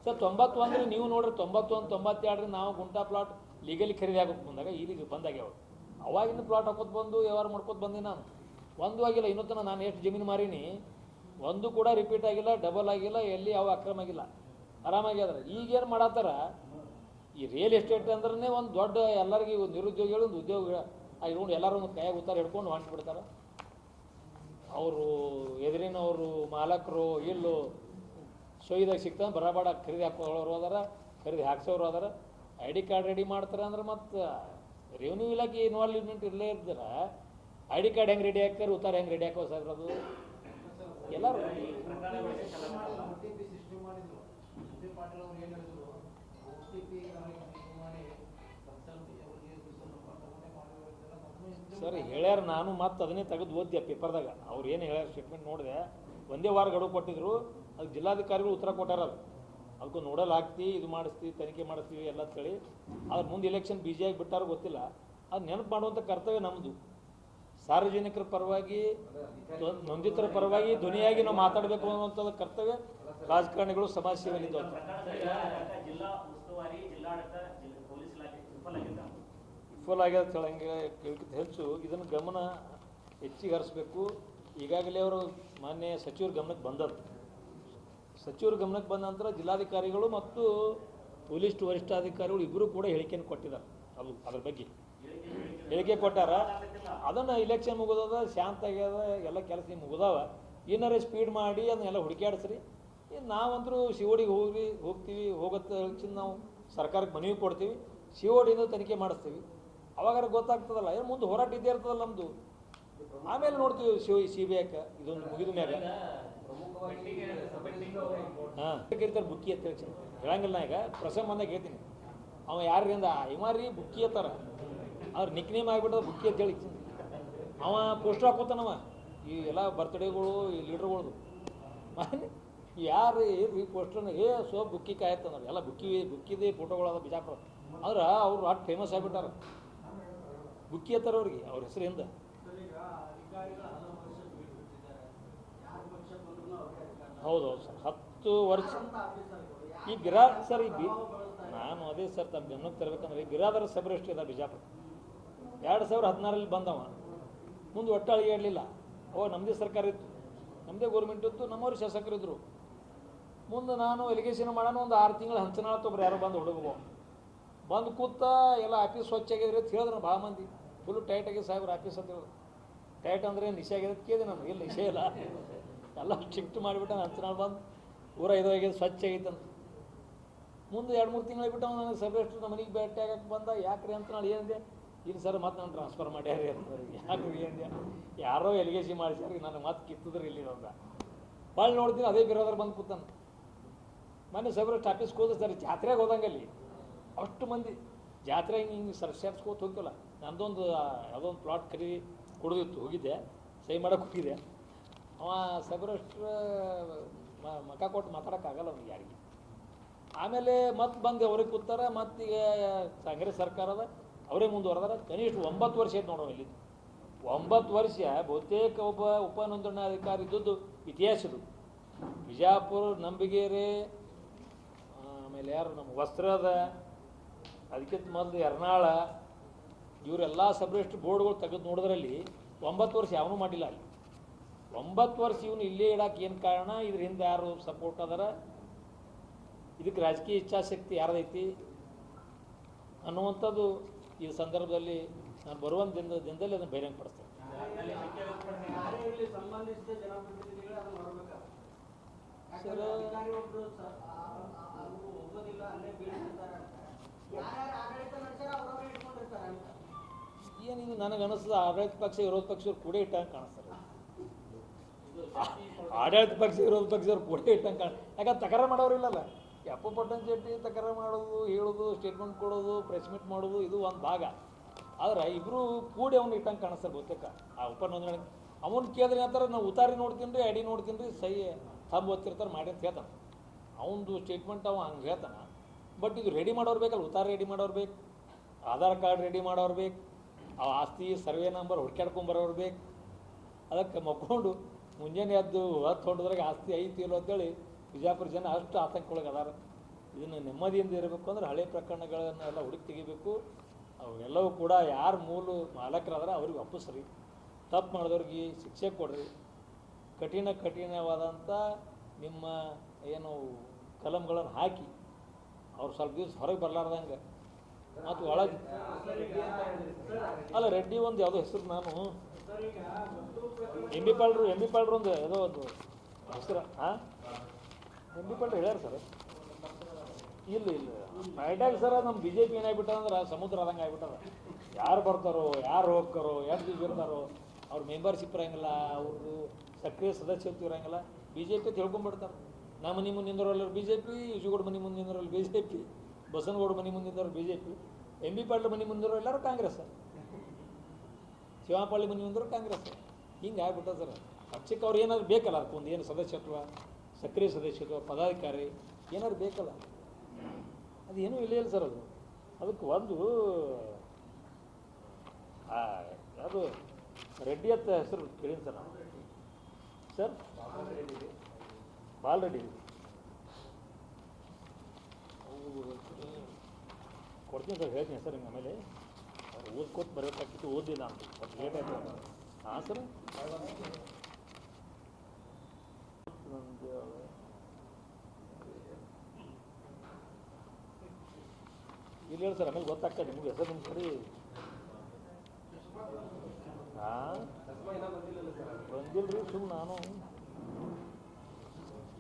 ಸರ್ ತೊಂಬತ್ತೊಂದ್ರೆ ನೀವು ನೋಡ್ರಿ, ತೊಂಬತ್ತೊಂದು, ತೊಂಬತ್ತೆರಡ್ರಿ ನಾವು ಗುಂಟಾ ಪ್ಲಾಟ್ ಲೀಗಲಿ ಖರೀದಿ ಆಗೋಕೆ ಬಂದಾಗ ಈಗ ಬಂದಾಗ್ಯಾವ ಅವಾಗಿಂದ ಪ್ಲಾಟ್ ಹಾಕೋದು ಬಂದು ವ್ಯವಹಾರ ಮಾಡ್ಕೋತ ಬಂದೆ ನಾನು. ಒಂದು ಆಗಿಲ್ಲ ಇನ್ನೂ ತನಕ ನಾನು ಎಷ್ಟು ಜಮೀನು ಮಾರೀನಿ, ಒಂದು ಕೂಡ ರಿಪೀಟ್ ಆಗಿಲ್ಲ ಡಬಲ್ ಆಗಿಲ್ಲ, ಎಲ್ಲಿ ಯಾವ ಅಕ್ರಮ ಆಗಿಲ್ಲ. ಆರಾಮಾಗಿ ಅದ್ರ ಈಗೇನು ಮಾಡತ್ತಾರ? ಈ ರಿಯಲ್ ಎಸ್ಟೇಟ್ ಅಂದ್ರೆ ಒಂದು ದೊಡ್ಡ ಎಲ್ಲರಿಗೂ ಒಂದು ನಿರುದ್ಯೋಗಿಗಳು, ಒಂದು ಉದ್ಯೋಗ ಇಟ್ಕೊಂಡು ಎಲ್ಲರೂ ಒಂದು ಕೈಯಾಗ ಉತ್ತರ ಹಿಡ್ಕೊಂಡು ಹೊಂಟ್ಬಿಡ್ತಾರೆ ಅವರು ಎದುರಿನವರು, ಮಾಲಕರು, ಇಲ್ಲು ಸೊಯ್ದಾಗ ಸಿಗ್ತಾನೆ, ಬರಬೇಡ, ಖರೀದಿ ಹಾಕೋರು ಅದಾರ, ಖರೀದಿ ಹಾಕ್ಸೋರು ಅದಾರ. ಐ ಡಿ ಕಾರ್ಡ್ ರೆಡಿ ಮಾಡ್ತಾರೆ ಅಂದ್ರೆ ಮತ್ತು ರೆವಿನ್ಯೂ ಇಲಾಖೆ ಇನ್ವಾಲ್ವ್ಮೆಂಟ್ ಇರಲೇ ಇರ್ತಾರ ಐ ಡಿ ಕಾರ್ಡ್ ಹೆಂಗೆ ರೆಡಿ ಹಾಕ್ತಾರೆ, ಉತ್ತಾರ ಹೆಂಗೆ ರೆಡಿ ಹಾಕೋ ಸರ್ ಅದು ಎಲ್ಲರೂ. ಸರ್, ಹೇಳ್ಯಾರ, ನಾನು ಮತ್ತೆ ಅದನ್ನೇ ತೆಗೆದು ಓದ್ದೆ ಪೇಪರ್ದಾಗ. ಅವ್ರು ಏನು ಹೇಳ್ಯಾರ ಸ್ಟೇಟ್ಮೆಂಟ್ ನೋಡಿದೆ. ಒಂದೇ ವಾರ ಗಡುವು ಕೊಟ್ಟಿದ್ರು. ಅದು ಜಿಲ್ಲಾಧಿಕಾರಿಗಳು ಉತ್ತರ ಕೊಟ್ಟಾರ ಅದು. ಅದಕ್ಕೂ ನೋಡಲ್ ಹಾಕ್ತಿ ಇದು ಮಾಡಿಸ್ತೀವಿ ತನಿಖೆ ಮಾಡಿಸ್ತೀವಿ ಎಲ್ಲ ಅಂತೇಳಿ ಅದ್ರ ಮುಂದೆ ಎಲೆಕ್ಷನ್ ಬಿಜಿಯಾಗಿ ಬಿಟ್ಟಾರ ಗೊತ್ತಿಲ್ಲ. ಅದು ನೆನಪು ಮಾಡುವಂಥ ಕರ್ತವ್ಯ ನಮ್ಮದು ಸಾರ್ವಜನಿಕರ ಪರವಾಗಿ ನೊಂದಿತರ ಪರವಾಗಿ ಧ್ವನಿಯಾಗಿ ನಾವು ಮಾತಾಡಬೇಕು ಅನ್ನುವಂಥದ್ದು ಕರ್ತವ್ಯ ರಾಜಕಾರಣಿಗಳು ಸಮಾಜ ಸೇವೆ ನಿಮ್ಮ ಪ್ರಕಾರ ಜಿಲ್ಲಾ ಉಸ್ತುವಾರಿ ಜಿಲ್ಲಾಡಳಿತ ಜಿಲ್ಲಾ ಪೊಲೀಸ್ ಇಲಾಖೆ ವಿಫಲ ಆಗ್ಯದ ಹೇಳಂಗೆ ಹೆಚ್ಚು ಇದನ್ನು ಗಮನ ಹೆಚ್ಚಿಗೆ ಹರಿಸ್ಬೇಕು ಈಗಾಗಲೇ ಅವರು ಮಾನ್ಯ ಸಚಿವರ ಗಮನಕ್ಕೆ ಬಂದದ್ದು. ಸಚಿವರ ಗಮನಕ್ಕೆ ಬಂದ ನಂತರ ಜಿಲ್ಲಾಧಿಕಾರಿಗಳು ಮತ್ತು ಪೊಲೀಸ್ ವರಿಷ್ಠಾಧಿಕಾರಿಗಳು ಇಬ್ಬರು ಕೂಡ ಹೇಳಿಕೆಯನ್ನು ಕೊಟ್ಟಿದ್ದಾರೆ. ಅದು ಅದ್ರ ಬಗ್ಗೆ. ಹೇಳಿಕೆ ಕೊಟ್ಟಾರ. ಅದನ್ನು ಇಲೆಕ್ಷನ್ ಮುಗಿದದ, ಶಾಂತ ಆಗ್ಯದ, ಎಲ್ಲ ಕೆಲಸ ಮುಗಿದಾವ. ಏನಾರ ಸ್ಪೀಡ್ ಮಾಡಿ ಅದನ್ನೆಲ್ಲ ಹುಡುಕ್ಯಾಡಿಸ್ರಿ. ಇನ್ನು ನಾವಂತರೂ ಶಿವಡಿಗೆ ಹೋಗಿ ಹೋಗ್ತೀವಿ, ಹೋಗತ್ತೆ ಚಿನ್ನ ನಾವು. ಸರ್ಕಾರಕ್ಕೆ ಮನವಿ ಕೊಡ್ತೀವಿ ಶಿವಡಿಯಿಂದ ತನಿಖೆ ಮಾಡಿಸ್ತೀವಿ. ಅವಾಗಾರ ಗೊತ್ತಾಗ್ತದಲ್ಲ, ಏನು ಮುಂದೆ ಹೋರಾಟ ಇದ್ದೇ ಇರ್ತದಲ್ಲ ನಮ್ಮದು ಆಮೇಲೆ ನೋಡ್ತೀವಿ ಶಿವ ಸಿ ಬಿ ಐಕ, ಇದೊಂದು ಮುಗಿದ ಮ್ಯಾಗ. ಹಾಂ. ಕೇಳ್ತಾರೆ ಬುಕ್ಕಿ ಅಂತ ಹೇಳಿ ಹೇಳಂಗಿಲ್ಲ ನಾ ಈಗ, ಪ್ರಸಂಗ ಬಂದಾಗ ಹೇಳ್ತೀನಿ. ಅವ ಯಾರಿಂದ ಇಮಾರಿ ಬುಕ್ಕಿ ಅತ್ತಾರ. ಅವ್ರು ನಿಕ್ ನೇಮ್ ಆಗಿಬಿಟ್ಟು ಬುಕ್ಕಿ ಅಂತ ಹೇಳಿ. ಅವ ಪೋಸ್ಟರ್ ಹಾಕೋತಾನವ ಈ ಎಲ್ಲ ಬರ್ತ್ಡೇಗಳು ಈ ಲೀಡ್ರ್ಗಳದು ಯಾರು ಈ ಏ, ಸೋ ಬುಕ್ಕಿ ಕಾಯತ್ತಂದ್ರೆ ಎಲ್ಲ ಬುಕ್ಕಿ, ಬುಕ್ಕಿದೆ ಫೋಟೋಗಳದ ಬಿಜಾಪುರ. ಆದ್ರೆ ಅವ್ರು ಅಷ್ಟು ಫೇಮಸ್ ಆಗಿಬಿಟ್ಟಾರ. ಬುಕ್ಕಿ ಅತ್ತಾರ ಅವ್ರಿಗೆ, ಅವ್ರ ಹೆಸರಿಂದ ಹೌದೌದು ಹೌದು ಸರ್. ಹತ್ತು ವರ್ಷ. ಈ ಬಿರಾ ಸರ್, ಈ ಬಿ ನಾನು ಅದೇ ಸರ್ ತಮ್ಮ ಗಮನಕ್ಕೆ ತರಬೇಕಂದ್ರೆ ಬಿರಾದರ ಸಭೆ ಎಷ್ಟು ಬಿಜಾಪುರ? ಎರಡು ಸಾವಿರ ಹದಿನಾರಲ್ಲಿ ಬಂದವ. ಮುಂದೆ ಒಟ್ಟು ಅಳಿಗೆ ಇರಲಿಲ್ಲ. ಓ ನಮ್ಮದೇ ಸರ್ಕಾರ ಇತ್ತು. ನಮ್ಮದೇ ಗೌರ್ಮೆಂಟ್ ಇತ್ತು, ನಮ್ಮವ್ರು ಶಾಸಕರಿದ್ದರು ಮುಂದೆ ನಾನು ಎಲಿಗೇಷನ್ ಮಾಡೋಣ, ಒಂದು ಆರು ತಿಂಗಳು ಹಂಚನಾಳತ್ತೊಬ್ರು ಯಾರೋ ಬಂದು ಹುಡುಗ ಬಂದು ಕೂತ ಎಲ್ಲ ಆಫೀಸ್ ಸ್ವಚ್ಛ ಆಗಿದ್ರೆ ಅಂತ ಹೇಳಿದ್ರು ಭಾಳ ಮಂದಿ. ಫುಲ್ ಟೈಟ್ ಆಗಿ ಸಾಹೇಬ್ರ ಆಫೀಸ್ ಅಂತ ಹೇಳಿದ್ರು. ಟೈಟ್ ಅಂದರೆ ನಿಶೆ ಆಗಿದೆ ಅಂತ ಕೇಳಿದೆ ನಾನು ಇಲ್ಲ ನಿಶೆ ಇಲ್ಲ. ಎಲ್ಲ ಸ್ಟ್ರಿಕ್ಟ್ ಮಾಡಿಬಿಟ್ಟು ಹಂಚನಾಳು ಬಂದು ಊರ ಇದು ಆಗಿದೆ, ಸ್ವಚ್ಛ ಅಂತ. ಮುಂದೆ ಎರಡು, ಮೂರು ತಿಂಗಳು ಬಿಟ್ಟು ನನಗೆ ಸಬ್ರೆಸ್ಟ್ ನಮ್ಮ ಮನೆಗೆ ಭೇಟಿ ಆಗಕ್ಕೆ ಬಂದ, ಯಾಕ್ರಿ ಅಂತ ನಾನು ಏನಿದೆ ಇಲ್ಲಿ ಸರ್ ಮತ್ತೆ ನಾನು ಟ್ರಾನ್ಸ್ಫರ್ ಮಾಡ್ಯಾರಿ ಅಂತ ಯಾಕ್ರಿ ಏನಿದೆ ಯಾರೋ ಎಲಿಗೇಷನ್ ಮಾಡಿಸ್ಯಾರ, ನನಗೆ ಮತ್ತೆ ಕಿತ್ತದ್ರಿ ಇಲ್ಲಿ ಅಂದ ಭಾಳ ನೋಡ್ತೀನಿ, ಅದೇ ಬಿರೋದ್ರ ಬಂದು ಕೂತಾನ. ಮೊನ್ನೆ ಸಬ್ರೆಸ್ಟ್ ಆಫೀಸ್ಗೆ ಹೋದ ಸರ್ ಜಾತ್ರೆಗೆ ಹೋದಂಗಲ್ಲಿ ಅಷ್ಟು ಮಂದಿ. ಜಾತ್ರೆ ಹಿಂಗೆ ಹಿಂಗೆ ಸರ್ ಸೇರ್ಸ್ಕೋತ ಹೋಗ್ತಿಲ್ಲ ನಂದೊಂದು ಆ, ಯಾವುದೋ ಒಂದು ಪ್ಲಾಟ್ ಖರೀದಿ ಕೊಡೋದಿತ್ತು ಹೋಗಿದ್ದೆ ಸಹಿ ಮಾಡೋಕೆ ಹೋಗಿದ್ದೆ. ಅವ ಸಬ್ರೆಸ್ಟ್ರ ಮಕ ಕೊಟ್ಟು ಮಾತಾಡೋಕ್ಕಾಗಲ್ಲ ಅವ್ನಿಗೆ ಯಾರಿಗೆ. ಆಮೇಲೆ ಮತ್ತೆ ಬಂದು ಅವ್ರಿಗೆ ಕೂತಾರ ಮತ್ತೀಗ ಕಾಂಗ್ರೆಸ್ ಸರ್ಕಾರದ ಅವರೇ ಮುಂದುವರೆದಾರೆ. ಕನಿಷ್ಠ ಒಂಬತ್ತು ವರ್ಷ ಆಯ್ತು ನೋಡೋ ಇಲ್ಲಿ ಒಂಬತ್ತು ವರ್ಷ ಬಹುತೇಕ ಒಬ್ಬ ಉಪನೋಂದಣಾಧಿಕಾರಿ ಇದ್ದದ್ದು ಇತಿಹಾಸ ಇದು ಬಿಜಾಪುರ ನಂಬಿಗೇರಿ ಆಮೇಲೆ ಯಾರು ನಮ್ಮ ವಸ್ತ್ರದ ಅದಕ್ಕಿಂತ ಮೊದಲು ಎರ್ನಾಳ ಇವರೆಲ್ಲ ಸಬ್ರೆಸ್ಟ್ ಬೋರ್ಡ್ಗಳು ತೆಗೆದು ನೋಡಿದ್ರಲ್ಲಿ ಒಂಬತ್ತು ವರ್ಷ ಯಾವನೂ ಮಾಡಿಲ್ಲ ಅಲ್ಲಿ. ಒಂಬತ್ತು ವರ್ಷ ಇವನು ಇಲ್ಲೇ ಇಡಕ್ಕೆ ಏನು ಕಾರಣ? ಇದ್ರ ಹಿಂದೆ ಯಾರು ಸಪೋರ್ಟ್ ಅದಾರ? ಇದಕ್ಕೆ ರಾಜಕೀಯ ಇಚ್ಛಾಶಕ್ತಿ ಯಾರ್ದೈತಿ? ಅನ್ನುವಂಥದ್ದು ಈ ಸಂದರ್ಭದಲ್ಲಿ ನಾನು ಬರುವಂಥ ದಿನದ ದಿನದಲ್ಲಿ ಅದನ್ನು ಬಹಿರಂಗಪಡಿಸ್ತೇನೆ. ಸರ್, ಏನಿದು ನನಗೆ ಅನಿಸ್ತದೆ, ಆಡಳಿತ ಪಕ್ಷ, ವಿರೋಧ ಪಕ್ಷವ್ರು ಕೂಡ ಇಟ್ಟಂಗೆ ಕಾಣಿಸ್ತಾರೆ. ಆಡಳಿತ ಪಕ್ಷ, ವಿರೋಧ ಪಕ್ಷದವ್ರು ಕೂಡ ಇಟ್ಟಂಗೆ ಕಾಣ, ಯಾಕಂದ್ರೆ ತಕರಾರು ಮಾಡೋರಿಲ್ಲಲ್ಲ ಎಪ್ಪ ಪಟ್ಟಣ ಶೆಟ್ಟಿ ತಕರಾರು ಮಾಡೋದು, ಹೇಳೋದು ಸ್ಟೇಟ್ಮೆಂಟ್ ಕೊಡೋದು ಪ್ರೆಸ್ ಮೀಟ್ ಮಾಡೋದು, ಇದು ಒಂದು ಭಾಗ. ಆದ್ರೆ ಇಬ್ಬರು ಕೂಡಿ ಅವ್ನು ಇಟ್ಟಂಗೆ ಕಾಣಿಸ್ತಾರೆ ಬಹುತೇಕ. ಆ ಉಪನೋಂದಣಿ ಅವನು ಕೇಳಿದ್ರೆ ಅಂತಾರೆ ನಾವು ಉತಾರಿ ನೋಡ್ತೀನಿ ರೀ ಐಡಿ ನೋಡ್ತೀನಿ ರೀ, ಸಹಿ ಥಂಬ್ ಓದ್ತಿರ್ತಾರೆ ಮಾಡಿ ಅಂತ ಹೇಳ್ತಾನೆ. ಅವನದು ಸ್ಟೇಟ್ಮೆಂಟ್ ಅವ ಹಂಗೆ ಹೇಳ್ತಾನೆ. ಬಟ್ ಇದು ರೆಡಿ ಮಾಡೋರು ಬೇಕಲ್ಲ, ಉತ್ತಾರ ರೆಡಿ ಮಾಡೋರು ಬೇಕು, ಆಧಾರ್ ಕಾರ್ಡ್ ರೆಡಿ ಮಾಡೋರು ಬೇಕು, ಆ ಆಸ್ತಿ ಸರ್ವೆ ನಂಬರ್ ಹುಡ್ಕ್ಯಾಡ್ಕೊಂಬರೋರು ಬೇಕು. ಅದಕ್ಕೆ ಮಕ್ಕೊಂಡು ಮುಂಜಾನೆ ಎದ್ದು ಹತ್ತು ಹೊಡೆದ್ರಾಗ ಆಸ್ತಿ ಐತಿ ಇಲ್ಲೋ ಅಂತೇಳಿ ಬಿಜಾಪುರ ಜನ ಅಷ್ಟು ಆತಂಕದೊಳಗೆ ಅದಾರ. ಇದನ್ನು ನೆಮ್ಮದಿಯಿಂದ ಇರಬೇಕು ಅಂದ್ರೆ ಹಳೆ ಪ್ರಕರಣಗಳನ್ನೆಲ್ಲ ಹುಡುಕಿ ತೆಗಿಬೇಕು. ಅವೆಲ್ಲವೂ ಕೂಡ ಯಾರು ಮೂಲ ಮಾಲಕರಾದ್ರೆ ಅವ್ರಿಗೆ ಒಪ್ಪಿಸ್ರಿ ತಪ್ಪು ಮಾಡಿದವ್ರಿಗೆ ಶಿಕ್ಷೆ ಕೊಡ್ರಿ. ಕಠಿಣ ಕಠಿಣವಾದಂಥ ನಿಮ್ಮ ಏನು ಕಲಂಗಳನ್ನು ಹಾಕಿ ಅವ್ರು ಸ್ವಲ್ಪ ದಿವಸ ಹೊರಗೆ ಬರಲಾರ್ದಂಗೆ ಮತ್ತು ಒಳಗೆ ಅಲ್ಲ ರೆಡ್ಡಿ ಒಂದು ಯಾವುದೋ ಹೆಸರು ನಾನು. ಎಂ ಬಿ ಪಾಲ್ರು ಎಂ ಬಿ ಪಾಲ್ರು ಒಂದು ಯಾವುದೋ ಒಂದು ಹೆಸರು. ಹಾಂ ಎಂ ಬಿ ಪಾಲ್ರು ಹೇಳ್ಯಾರ ಸರ್. ಇಲ್ಲ ಇಲ್ಲ. ಐಡ್ಯಾಗ ಸರ ನಮ್ಮ ಬಿ ಜೆ ಪಿ ಏನಾಗ್ಬಿಟ್ಟಂದ್ರೆ ಸಮುದ್ರ ಆದಂಗೆ ಆಗ್ಬಿಟ್ಟದ. ಯಾರು ಬರ್ತಾರೋ, ಯಾರು ಹೋಗ್ತಾರೋ ಎಷ್ಟು ದಿವ್ಸ ಇರ್ತಾರೋ ಅವ್ರ ಮೆಂಬರ್ಶಿಪ್ ಇರೋಂಗಿಲ್ಲ ಅವ್ರದ್ದು ಸಕ್ರಿಯ ಸದಸ್ಯತ್ವ ಇರೋಂಗಿಲ್ಲ. ಬಿ ಜೆ ಪಿ ತಿಳ್ಕೊಂಬಿಡ್ತಾರೆ. ನಮ್ಮ ಮನೆ ಮುಂದೆ ನಿಂದರೋಲ್ಲ ಬಿ ಜೆ ಪಿ ಯುಜುಗೌಡ ಮನೆ ಮುಂದೆ ನಿಂದರೋಲ್ಲ ಬಿ ಜೆ ಪಿ ಬಸನಗೌಡ ಮನೆ ಮುಂದೆ ನಿಂದರೋ B J P M B Patil ಮನೆ ಮುಂದಿರೋ ಎಲ್ಲರೂ ಕಾಂಗ್ರೆಸ್. ಶಿವಪಾಳ್ಯ ಮನೆ ಮುಂದಿರೋ ಕಾಂಗ್ರೆಸ್. ಹಿಂಗೆ ಆಗ್ಬಿಟ್ಟ ಸರ್. ಪಕ್ಷಕ್ಕೆ ಅವ್ರು ಏನಾದ್ರು ಬೇಕಲ್ಲ ಅದಕ್ಕೊಂದು ಏನು ಸದಸ್ಯತ್ವ, ಸಕ್ರಿಯ ಸದಸ್ಯತ್ವ, ಪದಾಧಿಕಾರಿ, ಏನಾದ್ರು ಬೇಕಲ್ಲ. ಅದು ಏನೂ ಇಲ್ಲ ಇಲ್ಲ ಸರ್ ಅದು. ಅದಕ್ಕೆ ಒಂದು ಅದು ರೆಡ್ಡಿ ಅಂತ ಹೆಸರು ಕೇಳಿ ಸರ್. ಸರ್? ಹೌದು, ಕೊಡ್ತೀನಿ ಸರ್ ಹೇಳ್ತೀನಿ ಸರ್ ನಿಮ್ಗೆ ಆಮೇಲೆ ಅವ್ರು ಓದ್ಕೋತ ಬರಬೇಕಾಗಿತ್ತು ಓದಿಲ್ಲ ಅಂತ. ಸ್ವಲ್ಪ ಲೇಟ್ ಆಯ್ತು ಹಾಂ ಸರ್? ಇಲ್ಲ ಹೇಳಿ ಸರ್ ಆಮೇಲೆ ಗೊತ್ತಾಗ್ತದೆ ನಿಮ್ಗೆ ಹೆಸರು ನಿಮ್ಮ ಸರಿ? ಹಾಂ? ಬಂದಿಲ್ಲ ರೀ ಸುಮ್ಮನೆ ನಾನು.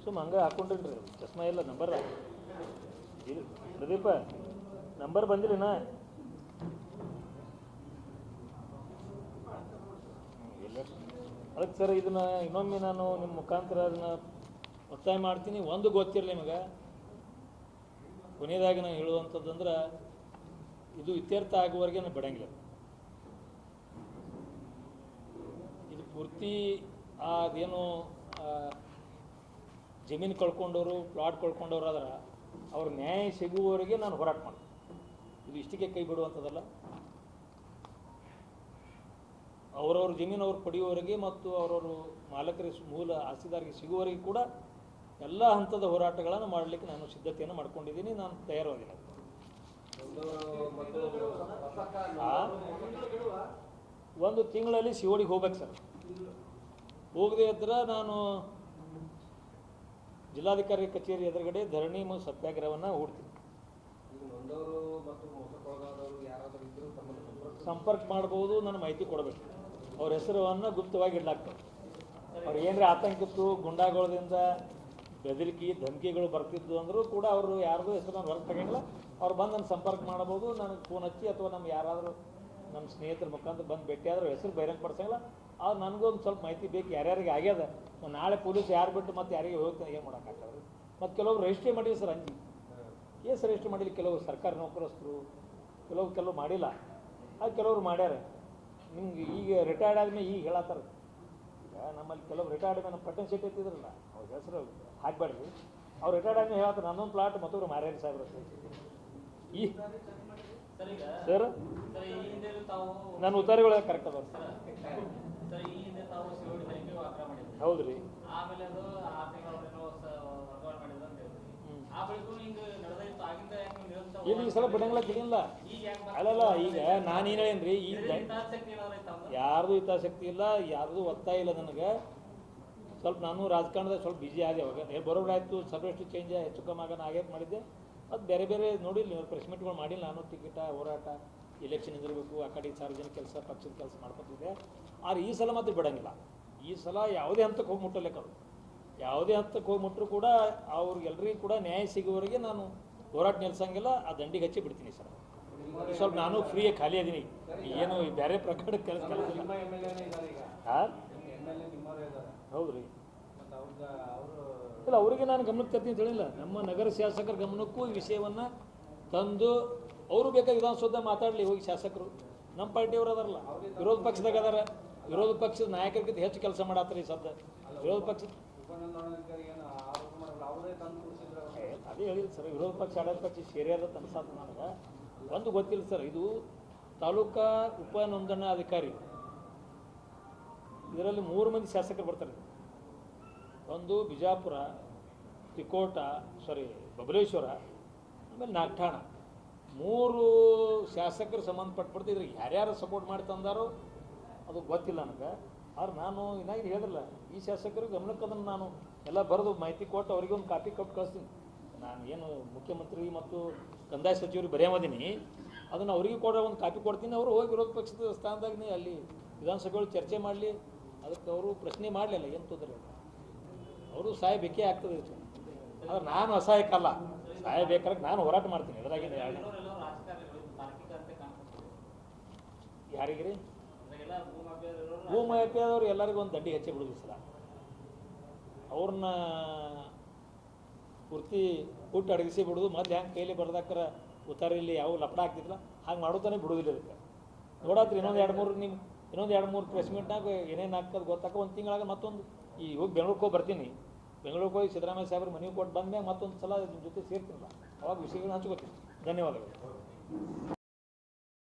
ಸುಮ್ ಹಂಗೆ ಹಾಕೊಂಡ್ರಿ ಚಸ್ಮಾ ಇಲ್ಲ, ನಂಬರ್ ಪ್ರದೀಪ, ನಂಬರ್ ಬಂದಿಲ್ಲ ಇಲ್ಲ. ಅದಕ್ಕೆ ಸರ್ ಇದನ್ನ ಇನ್ನೊಮ್ಮೆ ನಾನು ನಿಮ್ಮ ಮುಖಾಂತರ ಅದನ್ನ ಒತ್ತಾಯ ಮಾಡ್ತೀನಿ. ಒಂದು ಗೊತ್ತಿರಲಿ ನಿಮಗೆ. ಕೊನೆಯದಾಗಿ ನಾನು ಹೇಳುವಂಥದ್ದಂದ್ರೆ, ಇದು ಇತ್ಯರ್ಥ ಆಗುವವರೆಗೆ ನಾನು ಬಿಡಂಗಿಲ್ಲ. ಇದು ಪೂರ್ತಿ ಅದೇನು ಜಮೀನು ಕಳ್ಕೊಂಡವರು ಪ್ಲಾಟ್ ಕಳ್ಕೊಂಡವ್ರು ಆದ್ರೆ ಅವ್ರ ನ್ಯಾಯ ಸಿಗುವವರೆಗೆ ನಾನು ಹೋರಾಟ ಮಾಡ್ತೀನಿ. ಇದು ಇಷ್ಟಕ್ಕೆ ಕೈ ಬಿಡುವಂಥದ್ದಲ್ಲ. ಅವರವ್ರ ಜಮೀನು ಅವ್ರು ಪಡೆಯುವವರೆಗೆ ಮತ್ತು ಅವರವರು ಮಾಲಕರಿಗೆ ಮೂಲ ಆಸ್ತಿದಾರಿಗೆ ಸಿಗುವವರೆಗೆ ಕೂಡ ಎಲ್ಲ ಹಂತದ ಹೋರಾಟಗಳನ್ನು ಮಾಡಲಿಕ್ಕೆ ನಾನು ಸಿದ್ಧತೆಯನ್ನು ಮಾಡ್ಕೊಂಡಿದ್ದೀನಿ. ನಾನು ತಯಾರಾಗಿಲ್ಲ ಒಂದು ತಿಂಗಳಲ್ಲಿ ಶಿವಡಿಗೆ ಹೋಗ್ಬೇಕು ಸರ್. ಹೋಗದೆ ಇದ್ರೆ ನಾನು ಜಿಲ್ಲಾಧಿಕಾರಿ ಕಚೇರಿ ಎದುರುಗಡೆ ಧರಣಿ ಮತ್ತು ಸತ್ಯಾಗ್ರಹವನ್ನು ಹೂಡ್ತೀವಿ. ಸಂಪರ್ಕ ಮಾಡಬಹುದು ಮಾಡ್ಬೋದು ನನ್ನ ಮಾಹಿತಿ ಕೊಡಬೇಕು. ಅವ್ರ ಹೆಸರನ್ನು ಗುಪ್ತವಾಗಿ ಇಡಲಾಗ್ತದೆ. ಅವ್ರು ಏನರ ಆತಂಕಿತ್ತು ಗುಂಡಾಗೋಳದಿಂದ ಬೆದರಿಕೆ ಧಮಕಿಗಳು ಬರ್ತಿತ್ತು ಅಂದರೂ ಕೂಡ ಅವರು ಯಾರ್ದು ಹೆಸರು ನಾನು ಹೊರಗೆ ತಗೊಂಡಿಲ್ಲ. ಅವ್ರು ಬಂದು ನನ್ನ ಸಂಪರ್ಕ ಮಾಡ್ಬೋದು ನನಗೆ ಫೋನ್ ಹಚ್ಚಿ ಅಥವಾ ನಮ್ಗೆ ಯಾರಾದರೂ ನಮ್ಮ ಸ್ನೇಹಿತರ ಮುಖಾಂತರ ಬಂದು ಭೇಟಿಯಾದರೂ ಹೆಸರು ಬಹಿರಂಗ ಪಡಿಸಂಗಿಲ್ಲ ನನಗೊಂದು ಸ್ವಲ್ಪ ಮಾಹಿತಿ ಬೇಕು ಯಾರ್ಯಾರಿಗೆ ಆಗ್ಯದ? ನಾಳೆ ಪೊಲೀಸ್ ಯಾರು ಬಿಟ್ಟು ಮತ್ತೆ ಯಾರಿಗೆ ಹೋಗ್ತಾನೆ ಏನು ಮಾಡೋಕ್ಕಾಗ್ತದೆ ಮತ್ತು ಕೆಲವರು ರಿಜಿಸ್ಟ್ರಿ ಮಾಡಿವಿ ಸರ್ ಅಂಜಿ. ಕೇಸ್ ರಿಜಿಸ್ಟ್ರಿ ಮಾಡಿಲ್ಲ? ಕೆಲವು ಸರ್ಕಾರಿ ನೌಕರಸ್ಥರು ಕೆಲವು ಕೆಲವು ಮಾಡಿಲ್ಲ. ಅದು ಕೆಲವರು ಮಾಡ್ಯಾರ. ನಿಮ್ಗೆ ಈಗ ರಿಟೈರ್ಡ್ ಆದ್ಮೇಲೆ ಈಗ ಹೇಳತ್ತಾರ. ಈಗ ನಮ್ಮಲ್ಲಿ ಕೆಲವು ರಿಟೈರ್ಡ್ ಮೇಲೆ ನಮ್ಮ ಪಟ್ಟಣ ಸೀಟ್ ಎತ್ತಿದ್ರಲ್ಲ ಅವ್ರ ಹೆಸರು ಹಾಕ್ಬೇಡ್ರಿ. ಅವ್ರು ರಿಟೈರ್ಡ್ ಆದ್ಮೇಲೆ ಹೇಳತ್ತಾರ ನನ್ನೊಂದು ಪ್ಲಾಟ್ ಮತ್ತೊಬ್ರು ಮಾರ್ಯಾರಿ ಸಾಹೇಬ್ರ ಈ ಸರ್ ನನ್ನ ಉತ್ತರಗಳು ಕರೆಕ್ಟ್ ಅದಾವ. ಸರ್ ಸರ್ ಈ ಹಿಂದೆ ತಾವು ಶಿವಡಿ ತನಿಖೆ ವಾಕ್ರ ಮಾಡಿದ್ರಿ. ಹೌದು ರೀ ಆಮೇಲೆ ಅದು ಆರು ತಿಂಗಳವರೆಗೂ ವರ್ಗಾವಣೆ ಮಾಡಿದ್ರು ಅಂತ ಹೇಳ್ತೀರಿ ಹ್ಮ್. ಆ ಬಳಿಕ ಆಗಿಂದ ಯಾಕೆ ನಿರಂತರ ಇಲ್ಲಿ ಈ ಸಲ ಬಿಡಂಗಿಲ್ಲ ಬರ್ತಾ ಅಲ್ಲಲ್ಲ ಈಗ ನಾನೇನು ಹೇಳೇನ್ರಿ ಈ? ಯಾರ್ದು ಹಿತಾಸಕ್ತಿ ಇಲ್ಲ ಯಾರ್ದು ಒತ್ತಾಯ ಇಲ್ಲ ನನಗೆ. ಸ್ವಲ್ಪ ನಾನು ರಾಜಕಾರಣದಾಗ ಸ್ವಲ್ಪ ಬಿಜಿ ಆಗಿ ಅವಾಗ. ಆಯ್ತು ಆಯಿತು ಸಬ್ಜೆಕ್ಟ್ ಚೇಂಜ್ ಹೆಚ್ಚು ಕಮ್ಮಿ ಆಗೋಣ ಆಗೈತೆ ಮಾಡಿದ್ದೆ. ಅದು ಬೇರೆ ಬೇರೆ ನೋಡಿಲ್ಲ ನೀವು ಪ್ರೆಸ್ ಮೀಟ್ಗಳು ಮಾಡಿಲ್ಲ. ನಾನು ಟಿಕೆಟ ಹೋರಾಟ ಇಲೆಕ್ಷನ್ ನಿಂದಿರಬೇಕು ಆ ಕಡೆ ಸಾರ್ವಜನಿಕ ಕೆಲಸ ಪಕ್ಷದ ಕೆಲಸ ಮಾಡ್ಕೊತಿದ್ದೆ. ಆದ್ರೆ ಈ ಸಲ ಮಾತ್ರ ಬಿಡೋಂಗಿಲ್ಲ. ಈ ಸಲ ಯಾವುದೇ ಹಂತಕ್ಕೆ ಹೋಗಿ ಮುಟ್ಟಲೇಕ ಅದು ಯಾವುದೇ ಹಂತಕ್ಕೆ ಹೋಗಿ ಮುಟ್ಟರು ಕೂಡ ಅವ್ರಿಗೆಲ್ರಿಗೂ ಕೂಡ ನ್ಯಾಯ ಸಿಗುವವರೆಗೆ ನಾನು ಹೋರಾಟ ನಿಲ್ಸಂಗಿಲ್ಲ ಆ ದಂಡಿಗೆ ಹಚ್ಚಿ ಬಿಡ್ತೀನಿ ಸರ್ ಸ್ವಲ್ಪ ನಾನು ಫ್ರೀಯಾಗಿ ಖಾಲಿ ಅದೀನಿ ಏನು ಬೇರೆ ಪ್ರಕಾರ ಕೆಲಸ ಹೌದು ರೀ ಇಲ್ಲ ಅವರಿಗೆ ನಾನು ಗಮನಕ್ಕೆ ತರ್ತೀನಿ ತಿಳಿಲ್ಲ ಹೇಳಿಲ್ಲ. ನಮ್ಮ ನಗರ ಶಾಸಕರ ಗಮನಕ್ಕೂ ಈ ವಿಷಯವನ್ನು ತಂದು ಅವರು ಬೇಕಾದ ವಿಧಾನಸೌಧ ಮಾತಾಡಲಿ ಹೋಗಿ ಶಾಸಕರು. ನಮ್ಮ ಪಾರ್ಟಿಯವರು ಅದಾರಲ್ಲ ವಿರೋಧ ಪಕ್ಷದಾಗ ಅದಾರ. ವಿರೋಧ ಪಕ್ಷದ ನಾಯಕರಿಗಿಂತ ಹೆಚ್ಚು ಕೆಲಸ ಮಾಡತ್ರಿ ಸದ್ದ? ವಿರೋಧ ಪಕ್ಷ ಅದೇ ಹೇಳಿಲ್ಲ ಸರ್, ವಿರೋಧ ಪಕ್ಷ, ಆಡಳಿತ ಪಕ್ಷ ಸೇರಿಯಾದ ತನಸಾದ ನನಗೆ. ಒಂದು ಗೊತ್ತಿಲ್ಲ ಸರ್, ಇದು ತಾಲೂಕಾ ಉಪ ನೋಂದಣಾಧಿಕಾರಿ ಇದರಲ್ಲಿ ಮೂರು ಮಂದಿ ಶಾಸಕರು ಬರ್ತಾರೆ. ಒಂದು ಬಿಜಾಪುರ, ತಿಕೋಟ ಸಾರಿ ಬಬಲೇಶ್ವರ, ಆಮೇಲೆ ನಾಗಠಾಣ. ಮೂರು ಶಾಸಕರು ಸಂಬಂಧಪಟ್ಬಿಡ್ತು. ಇದ್ರಿಗೆ ಯಾರ್ಯಾರು ಸಪೋರ್ಟ್ ಮಾಡಿ ತಂದಾರೋ ಅದು ಗೊತ್ತಿಲ್ಲ ನನಗೆ. ಆದ್ರೆ ನಾನು ಇನ್ನಾಗಿ ಹೇಳಿದ್ರಲ್ಲ, ಈ ಶಾಸಕರು ಗಮನಕ್ಕೆ ಅದನ್ನು ನಾನು ಎಲ್ಲ ಬರೆದು ಮಾಹಿತಿ ಕೊಟ್ಟು ಅವರಿಗೆ ಒಂದು ಕಾಪಿ ಕೊಟ್ಟು ಕಳಿಸ್ತೀನಿ. ನಾನು ಏನು ಮುಖ್ಯಮಂತ್ರಿ ಮತ್ತು ಕಂದಾಯ ಸಚಿವರಿಗೆ ಬರೆಯೋದೀನಿ ಅದನ್ನು ಅವರಿಗೆ ಕೊಡೋ ಒಂದು ಕಾಪಿ ಕೊಡ್ತೀನಿ. ಅವರು ಹೋಗಿ ವಿರೋಧ ಪಕ್ಷದ ಸ್ಥಾನದಾಗನೇ, ಅಲ್ಲಿ ವಿಧಾನಸಭೆಗಳು ಚರ್ಚೆ ಮಾಡಲಿ, ಅದಕ್ಕೆ ಅವರು ಪ್ರಶ್ನೆ ಮಾಡಲಿಲ್ಲ, ಏನು ತೊಂದರೆ ಅವರು ಸಾಯಬೇಕೇ ಆಗ್ತದೆ ಇದು. ಆದ್ರೆ ನಾನು ಅಸಹಾಯಕಲ್ಲ ಸಾಯಬೇಕಾದ್ರೆ ನಾನು ಹೋರಾಟ ಮಾಡ್ತೀನಿ ಎದುರಾಗೇನು ಹೇಳಿ ಇರೋರೆಲ್ಲ ರಾಜಕಾರಣಿಗಳು ಇದು ತಾರ್ಕಿಕ ಅಂತ ಕಾಣ್ತದೆ ಯಾರಿಗೆ ರೀ ಅದ್ರಾಗೆಲ್ಲ ಭೂಮಾಫಿಯಾದವರು ಎಲ್ಲರಿಗೂ ಒಂದು ದಂಡಿ ಹಚ್ಚಿ ಬಿಡೋದು ಸಲ ಅವ್ರನ್ನ ಪೂರ್ತಿ ಹುಟ್ಟು ಅಡಗಿಸಿ ಬಿಡೋದು ಮೊದ್ಲು ಹೆಂಗೆ ಕೈಲಿ ಬರ್ದಾಕರ ಉತ್ತಾರಿಲಿ ಯಾವ ಲಪಡ ಆಗ್ತಿದ್ಲ ಹಾಗೆ ಮಾಡೋತಾನೆ ಬಿಡೋದಿಲ್ಲ ಅದಕ್ಕೆ ನೋಡಾತ್ರಿ, ಇನ್ನೊಂದು ಎರಡು ಮೂರು ನಿಮ್ಮ ಇನ್ನೊಂದು ಎರಡು ಮೂರು ಪ್ರೆಸ್ ಮೀಟ್ನಾಗ ಏನೇನು ಆಗ್ತದೆ ಗೊತ್ತಾಕ ಒಂದು ತಿಂಗಳಾಗ ಮತ್ತೊಂದು. ಈ ಹೋಗಿ ಬೆಂಗ್ಳೂರಿಗೆ ಹೋಗಿ ಬರ್ತೀನಿ. ಬೆಂಗಳೂರಿಗೆ ಹೋಗಿ ಸಿದ್ದರಾಮಯ್ಯ ಸಾಹೇಬ್ರ ಮನೆಗೆ ಕೊಟ್ಟು ಬಂದ್ಮ್ಯಾಗ ಮತ್ತೊಂದು ಸಲ ನಿಮ್ಮ ಜೊತೆ ಸೇರ್ತೀನಲ್ಲ. ಅವಾಗ ವಿಷಯಗಳನ್ನ ಹಚ್ಕೋತೀನಿ. ಧನ್ಯವಾದಗಳು.